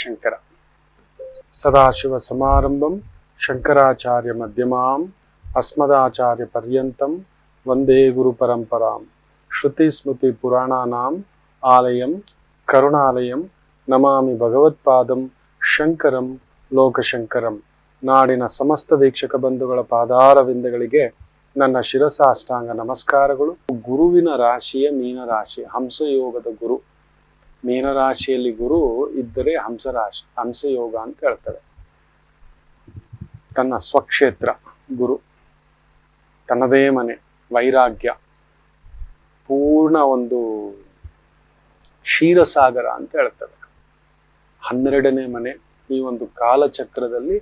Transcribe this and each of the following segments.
ಶಂಕರ. ಸದಾಶಿವ ಸಮಾರಂಭಂ ಶಂಕರಾಚಾರ್ಯ ಮಧ್ಯಮಾಂ ಅಸ್ಮದಾಚಾರ್ಯ ಪರ್ಯಂತಂ ವಂದೇ ಗುರು ಪರಂಪರಾಂ. ಶ್ರುತಿ ಸ್ಮೃತಿ ಪುರಾಣಾನಾಂ ಆಲಯಂ ಕರುಣಾಲಯಂ ನಮಾಮಿ ಭಗವತ್ಪಾದಂ ಶಂಕರಂ ಲೋಕಶಂಕರಂ. ನಾಡಿನ ಸಮಸ್ತ ವೀಕ್ಷಕ ಬಂಧುಗಳ ಪಾದಾರವಿಂದಗಳಿಗೆ ನನ್ನ ಶಿರಸಾಷ್ಟಾಂಗ ನಮಸ್ಕಾರಗಳು. ಗುರುವಿನ ರಾಶಿಯ ಮೀನರಾಶಿ, ಹಂಸಯೋಗದ ಗುರು. ಮೀನರಾಶಿಯಲ್ಲಿ ಗುರು ಇದ್ದರೆ ಹಂಸರಾಶಿ, ಹಂಸಯೋಗ ಅಂತ ಹೇಳ್ತಾರೆ. ತನ್ನ ಸ್ವಕ್ಷೇತ್ರ ಗುರು, ತನ್ನದೇ ಮನೆ, ವೈರಾಗ್ಯ, ಪೂರ್ಣ ಒಂದು ಕ್ಷೀರಸಾಗರ ಅಂತ ಹೇಳ್ತಾರೆ. ಹನ್ನೆರಡನೇ ಮನೆ, ಈ ಒಂದು ಕಾಲಚಕ್ರದಲ್ಲಿ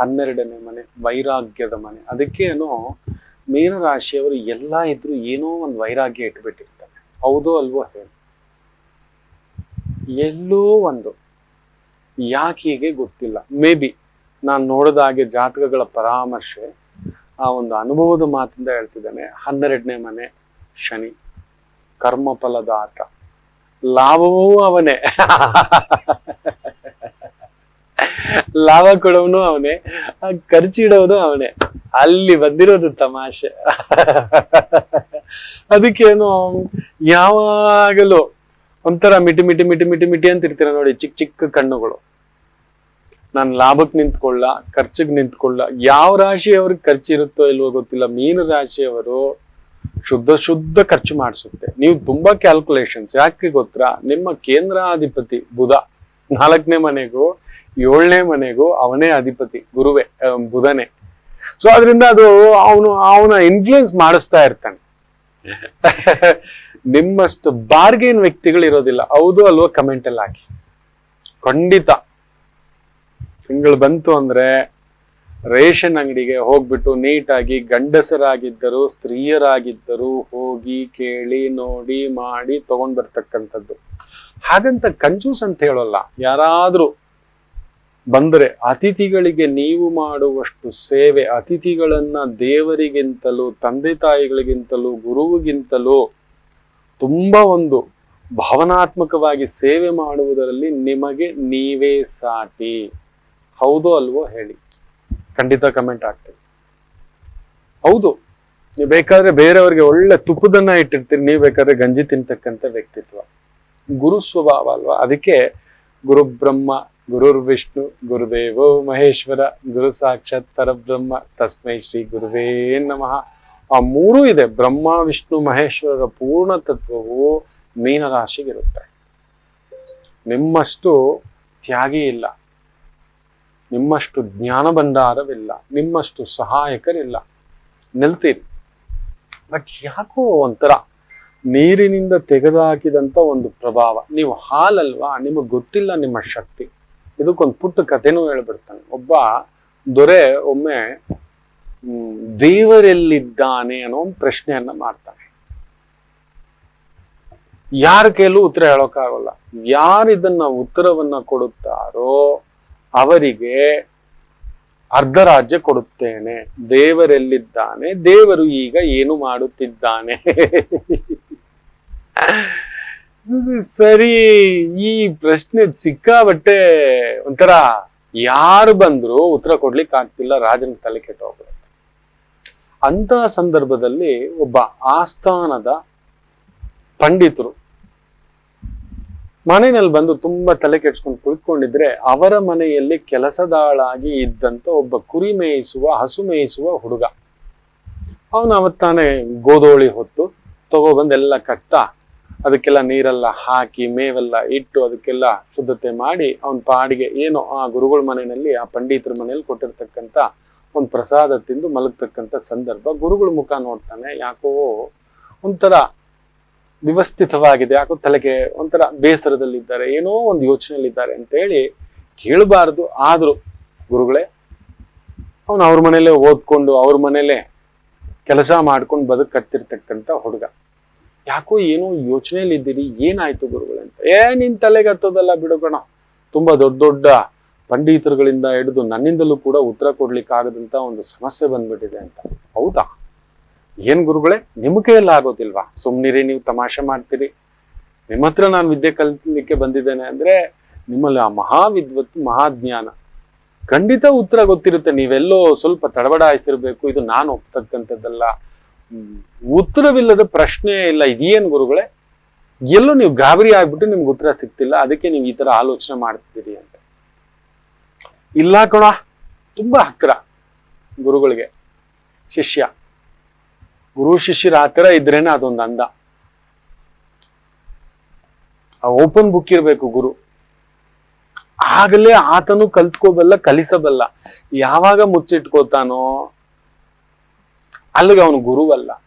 ಹನ್ನೆರಡನೇ ಮನೆ, ವೈರಾಗ್ಯದ ಮನೆ. ಅದಕ್ಕೇನೋ ಮೀನರಾಶಿಯವರು ಎಲ್ಲ ಇದ್ರು ಏನೋ ಒಂದು ವೈರಾಗ್ಯ ಇಟ್ಬಿಟ್ಟಿರ್ತಾರೆ. ಹೌದೋ ಅಲ್ವೋ ಹೇಳಿ. ಎಲ್ಲೋ ಒಂದು. ಯಾಕೀಗೆ ಗೊತ್ತಿಲ್ಲ. ಮೇ ಬಿ ನಾನು ನೋಡಿದ ಹಾಗೆ ಜಾತಕಗಳ ಪರಾಮರ್ಶೆ ಆ ಒಂದು ಅನುಭವದ ಮಾತಿಂದ ಹೇಳ್ತಿದ್ದಾನೆ. ಹನ್ನೆರಡನೇ ಮನೆ ಶನಿ. ಕರ್ಮಫಲದಾತ ಲಾಭವೂ ಅವನೇ. ಲಾಭ ಕೊಡೋನು ಅವನೇ. ಖರ್ಚಿಡೋನು ಅವನೇ. ಅಲ್ಲಿ ಬಂದಿರೋದು ತಮಾಷೆ. ಅದಕ್ಕೇನು, ಯಾವಾಗಲೂ ಒಂಥರ ಮಿಟಿ ಮಿಟಿ ಮಿಟಿ ಮಿಟಿ ಮಿಟಿ ಅಂತ ಇರ್ತೀರ ನೋಡಿ, ಚಿಕ್ಕ ಚಿಕ್ಕ ಕಣ್ಣುಗಳು. ನಾನು ಲಾಭಕ್ಕೆ ನಿಂತ್ಕೊಳ್ಳ, ಖರ್ಚಿಗೆ ನಿಂತ್ಕೊಳ್ಳ, ಯಾವ ರಾಶಿಯವ್ರಿಗೆ ಖರ್ಚಿರುತ್ತೋ ಇಲ್ವೋ ಗೊತ್ತಿಲ್ಲ, ಮೀನು ರಾಶಿಯವರು ಶುದ್ಧ ಶುದ್ಧ ಖರ್ಚು ಮಾಡಿಸುತ್ತೆ. ನೀವು ತುಂಬಾ ಕ್ಯಾಲ್ಕುಲೇಷನ್ಸ್ ಯಾಕೆ ಗೊತ್ತಾ? ನಿಮ್ಮ ಕೇಂದ್ರಾಧಿಪತಿ ಬುಧ, ನಾಲ್ಕನೇ ಮನೆಗೂ, ಏಳನೇ ಮನೆಗೂ ಅವನೇ ಅಧಿಪತಿ, ಗುರುವೇ ಬುಧನೇ. ಸೊ ಅದರಿಂದ ಅದು ಅವನು, ಅವನ ಇನ್ಫ್ಲುಯೆನ್ಸ್ ಮಾಡಿಸ್ತಾ ಇರ್ತಾನೆ. ನಿಮ್ಮಷ್ಟು ಬಾರ್ಗೇನ್ ವ್ಯಕ್ತಿಗಳು ಇರೋದಿಲ್ಲ ಹೌದು ಅಲ್ವಾ ಕಮೆಂಟ್ ಅಲ್ಲಿ ಹಾಕಿ. ಖಂಡಿತ. ತಿಂಗಳು ಬಂತು ಅಂದ್ರೆ ರೇಷನ್ ಅಂಗಡಿಗೆ ಹೋಗ್ಬಿಟ್ಟು ನೀಟಾಗಿ ಗಂಡಸರಾಗಿದ್ದರು, ಸ್ತ್ರೀಯರಾಗಿದ್ದರು ಹೋಗಿ ಕೇಳಿ, ನೋಡಿ, ಮಾಡಿ ತಗೊಂಡ್ ಬರ್ತಕ್ಕಂಥದ್ದು. ಹಾಗಂತ ಕಂಜೂಸ್ ಅಂತ ಹೇಳೋಲ್ಲ. ಯಾರಾದ್ರೂ ಬಂದರೆ ಅತಿಥಿಗಳಿಗೆ ನೀವು ಮಾಡುವಷ್ಟು ಸೇವೆ, ಅತಿಥಿಗಳನ್ನ ದೇವರಿಗಿಂತಲೂ, ತಂದೆ ತಾಯಿಗಳಿಗಿಂತಲೂ, ಗುರುವಿಗಿಂತಲೂ ತುಂಬಾ ಒಂದು ಭಾವನಾತ್ಮಕವಾಗಿ ಸೇವೆ ಮಾಡುವುದರಲ್ಲಿ ನಿಮಗೆ ನೀವೇ ಸಾಟಿ. ಹೌದು ಅಲ್ವೋ ಹೇಳಿ. ಖಂಡಿತ ಕಮೆಂಟ್ ಆಗ್ತದೆ ಹೌದು, ನೀವು ಬೇಕಾದ್ರೆ ಬೇರೆಯವರಿಗೆ ಒಳ್ಳೆ ತುಪ್ಪದನ್ನ ಇಟ್ಟಿರ್ತೀರಿ, ನೀವು ಬೇಕಾದ್ರೆ ಗಂಜಿ ತಿಂತಕ್ಕಂಥ ವ್ಯಕ್ತಿತ್ವ. ಗುರು ಸ್ವಭಾವ ಅಲ್ವಾ? ಅದಕ್ಕೆ ಗುರು ಬ್ರಹ್ಮ ಗುರುರ್ ವಿಷ್ಣು, ಗುರುದೇವೋ ಮಹೇಶ್ವರ, ಗುರು ಸಾಕ್ಷಾತ್ ಪರಬ್ರಹ್ಮ, ತಸ್ಮೈ ಶ್ರೀ ಗುರುವೇ ನಮಃ. ಆ ಮೂರೂ ಇದೆ. ಬ್ರಹ್ಮ, ವಿಷ್ಣು, ಮಹೇಶ್ವರರ ಪೂರ್ಣ ತತ್ವವು ಮೀನರಾಶಿಗಿರುತ್ತೆ. ನಿಮ್ಮಷ್ಟು ತ್ಯಾಗಿ ಇಲ್ಲ. ನಿಮ್ಮಷ್ಟು ಜ್ಞಾನ ಭಂಡಾರವಿಲ್ಲ. ನಿಮ್ಮಷ್ಟು ಸಹಾಯಕರಿಲ್ಲ. ನಿಲ್ತೀರಿ. ಬಟ್ ಯಾಕೋ ಒಂಥರ ನೀರಿನಿಂದ ತೆಗೆದುಹಾಕಿದಂಥ ಒಂದು ಪ್ರಭಾವ. ನೀವು ಹಾಲಲ್ವಾ? ನಿಮಗೆ ಗೊತ್ತಿಲ್ಲ ನಿಮ್ಮ ಶಕ್ತಿ. ಇದಕ್ಕೊಂದು ಪುಟ್ಟ ಕಥೆನೂ ಹೇಳ್ಬಿಡ್ತಾನೆ. ಒಬ್ಬ ದೊರೆ ಒಮ್ಮೆ ದೇವರೆಲ್ಲಿದ್ದಾನೆ ಅನ್ನೋ ಒಂದು ಪ್ರಶ್ನೆಯನ್ನ ಮಾಡ್ತಾನೆ. ಯಾರ ಕೈಲೂ ಉತ್ತರ ಹೇಳೋಕ್ಕಾಗಲ್ಲ. ಯಾರು ಇದನ್ನ ಉತ್ತರವನ್ನ ಕೊಡುತ್ತಾರೋ ಅವರಿಗೆ ಅರ್ಧ ರಾಜ್ಯ ಕೊಡುತ್ತೇನೆ. ದೇವರೆಲ್ಲಿದ್ದಾನೆ, ದೇವರು ಈಗ ಏನು ಮಾಡುತ್ತಿದ್ದಾನೆ? ಸರಿ, ಈ ಪ್ರಶ್ನೆ ಸಿಕ್ಕಾಬಟ್ಟೆ ಒಂಥರ ಯಾರು ಬಂದ್ರು ಉತ್ತರ ಕೊಡ್ಲಿಕ್ಕೆ ಆಗ್ತಿಲ್ಲ ರಾಜನ ತಲೆ ಕೆಟ್ಟೋಗ್ಬಿಡುತ್ತೆ. ಅಂತಹ ಸಂದರ್ಭದಲ್ಲಿ ಒಬ್ಬ ಆಸ್ಥಾನದ ಪಂಡಿತರು ಮನೆಯಲ್ಲಿ ಬಂದು ತುಂಬಾ ತಲೆ ಕೆಡ್ಸ್ಕೊಂಡು ಕುಳಿತುಕೊಂಡಿದ್ರೆ ಅವರ ಮನೆಯಲ್ಲಿ ಕೆಲಸದಾಳಾಗಿ ಇದ್ದಂತ ಒಬ್ಬ ಕುರಿ ಮೇಯಿಸುವ, ಹಸು ಮೇಯಿಸುವ ಹುಡುಗ. ಅವನು ಅವತ್ತಾನೆ ಗೋಧೋಳಿ ಹೊತ್ತು ತಗೊಬಂದು ಎಲ್ಲ ಕಟ್ಟ, ಅದಕ್ಕೆಲ್ಲ ನೀರೆಲ್ಲ ಹಾಕಿ ಮೇವೆಲ್ಲ ಇಟ್ಟು ಅದಕ್ಕೆಲ್ಲ ಶುದ್ಧತೆ ಮಾಡಿ ಅವನ ಪಾಡಿಗೆ ಏನೋ ಆ ಗುರುಗಳ ಮನೆಯಲ್ಲಿ, ಆ ಪಂಡಿತರ ಮನೆಯಲ್ಲಿ ಕೊಟ್ಟಿರ್ತಕ್ಕಂಥ ಒಂದು ಪ್ರಸಾದ ತಿಂದು ಮಲಗ್ತಕ್ಕಂಥ ಸಂದರ್ಭ ಗುರುಗಳ ಮುಖ ನೋಡ್ತಾನೆ, ಯಾಕೋ ಒಂಥರ ವ್ಯವಸ್ಥಿತವಾಗಿದೆ, ಯಾಕೋ ತಲೆಗೆ ಒಂಥರ ಬೇಸರದಲ್ಲಿದ್ದಾರೆ, ಏನೋ ಒಂದು ಯೋಚನೆಯಲ್ಲಿದ್ದಾರೆ ಅಂತ ಹೇಳಿ ಆದರೂ ಗುರುಗಳೇ, ಅವನು ಅವ್ರ ಮನೇಲೆ ಓದ್ಕೊಂಡು, ಅವ್ರ ಮನೇಲೆ ಕೆಲಸ ಮಾಡ್ಕೊಂಡು ಬದುಕತ್ತಿರ್ತಕ್ಕಂಥ ಹುಡುಗ. ಯಾಕೋ ಏನೋ ಯೋಚನೆಯಲ್ಲಿ ಇದ್ದೀರಿ ಏನಾಯ್ತು ಗುರುಗಳೇ ಏ, ನಿನ್ ತಲೆಗೆ ಹತ್ತೋದಲ್ಲ ಬಿಡುಗಣ ತುಂಬಾ ದೊಡ್ಡ ದೊಡ್ಡ ಪಂಡಿತರುಗಳಿಂದ ಹಿಡಿದು ನನ್ನಿಂದಲೂ ಕೂಡ ಉತ್ತರ ಕೊಡ್ಲಿಕ್ಕಾಗದಂತ ಒಂದು ಸಮಸ್ಯೆ ಬಂದ್ಬಿಟ್ಟಿದೆ ಅಂತ. ಹೌದಾ? ಏನ್ ಗುರುಗಳೇ ನಿಮ್ಮ ಕೈಯಲ್ಲಿ ಆಗೋದಿಲ್ವಾ? ಸುಮ್ನಿರಿ, ನೀವು ತಮಾಷೆ ಮಾಡ್ತೀರಿ. ನಿಮ್ಮ ಹತ್ರ ನಾನು ವಿದ್ಯೆ ಕಲಿತಲಿಕ್ಕೆ ಬಂದಿದ್ದೇನೆ ಅಂದ್ರೆ ನಿಮ್ಮಲ್ಲಿ ಆ ಮಹಾವಿದ್ವತ್, ಮಹಾಜ್ಞಾನ. ಖಂಡಿತ ಉತ್ತರ ಗೊತ್ತಿರುತ್ತೆ. ನೀವೆಲ್ಲೋ ಸ್ವಲ್ಪ ತಡಬಡಾಯಿಸಿರ್ಬೇಕು ಇದು ನಾನು ಒಪ್ತಕ್ಕಂಥದ್ದಲ್ಲ. ಉತ್ತರವಿಲ್ಲದ ಪ್ರಶ್ನೆ ಇಲ್ಲ. ಇದೇನು ಗುರುಗಳೇ? ಎಲ್ಲೋ ನೀವು ಗಾಬರಿ ಆಗ್ಬಿಟ್ಟು ನಿಮ್ಗೆ ಉತ್ತರ ಸಿಗ್ತಿಲ್ಲ. ಅದಕ್ಕೆ ನೀವು ಈ ತರ ಆಲೋಚನೆ ಮಾಡ್ತಿದ್ದೀರಿ ಅಂತ. ಇಲ್ಲ ಕಣ. ತುಂಬಾ ಹತ್ತಿರ ಗುರುಗಳಿಗೆ. ಶಿಷ್ಯ. ಗುರು ಶಿಷ್ಯರ ಹತ್ತಿರ ಇದ್ರೇನೆ ಅದೊಂದು ಅಂದ. ಓಪನ್ ಬುಕ್ ಇರಬೇಕು ಗುರು. ಆಗಲೇ ಆತನು ಕಲ್ತ್ಕೋಬಲ್ಲ, ಕಲಿಸಬಲ್ಲ. ಯಾವಾಗ ಮುಚ್ಚಿಟ್ಕೋತಾನೋ, ಅಲ್ಲಿಗೆ ಅವನು ಗುರುವಲ್ಲ.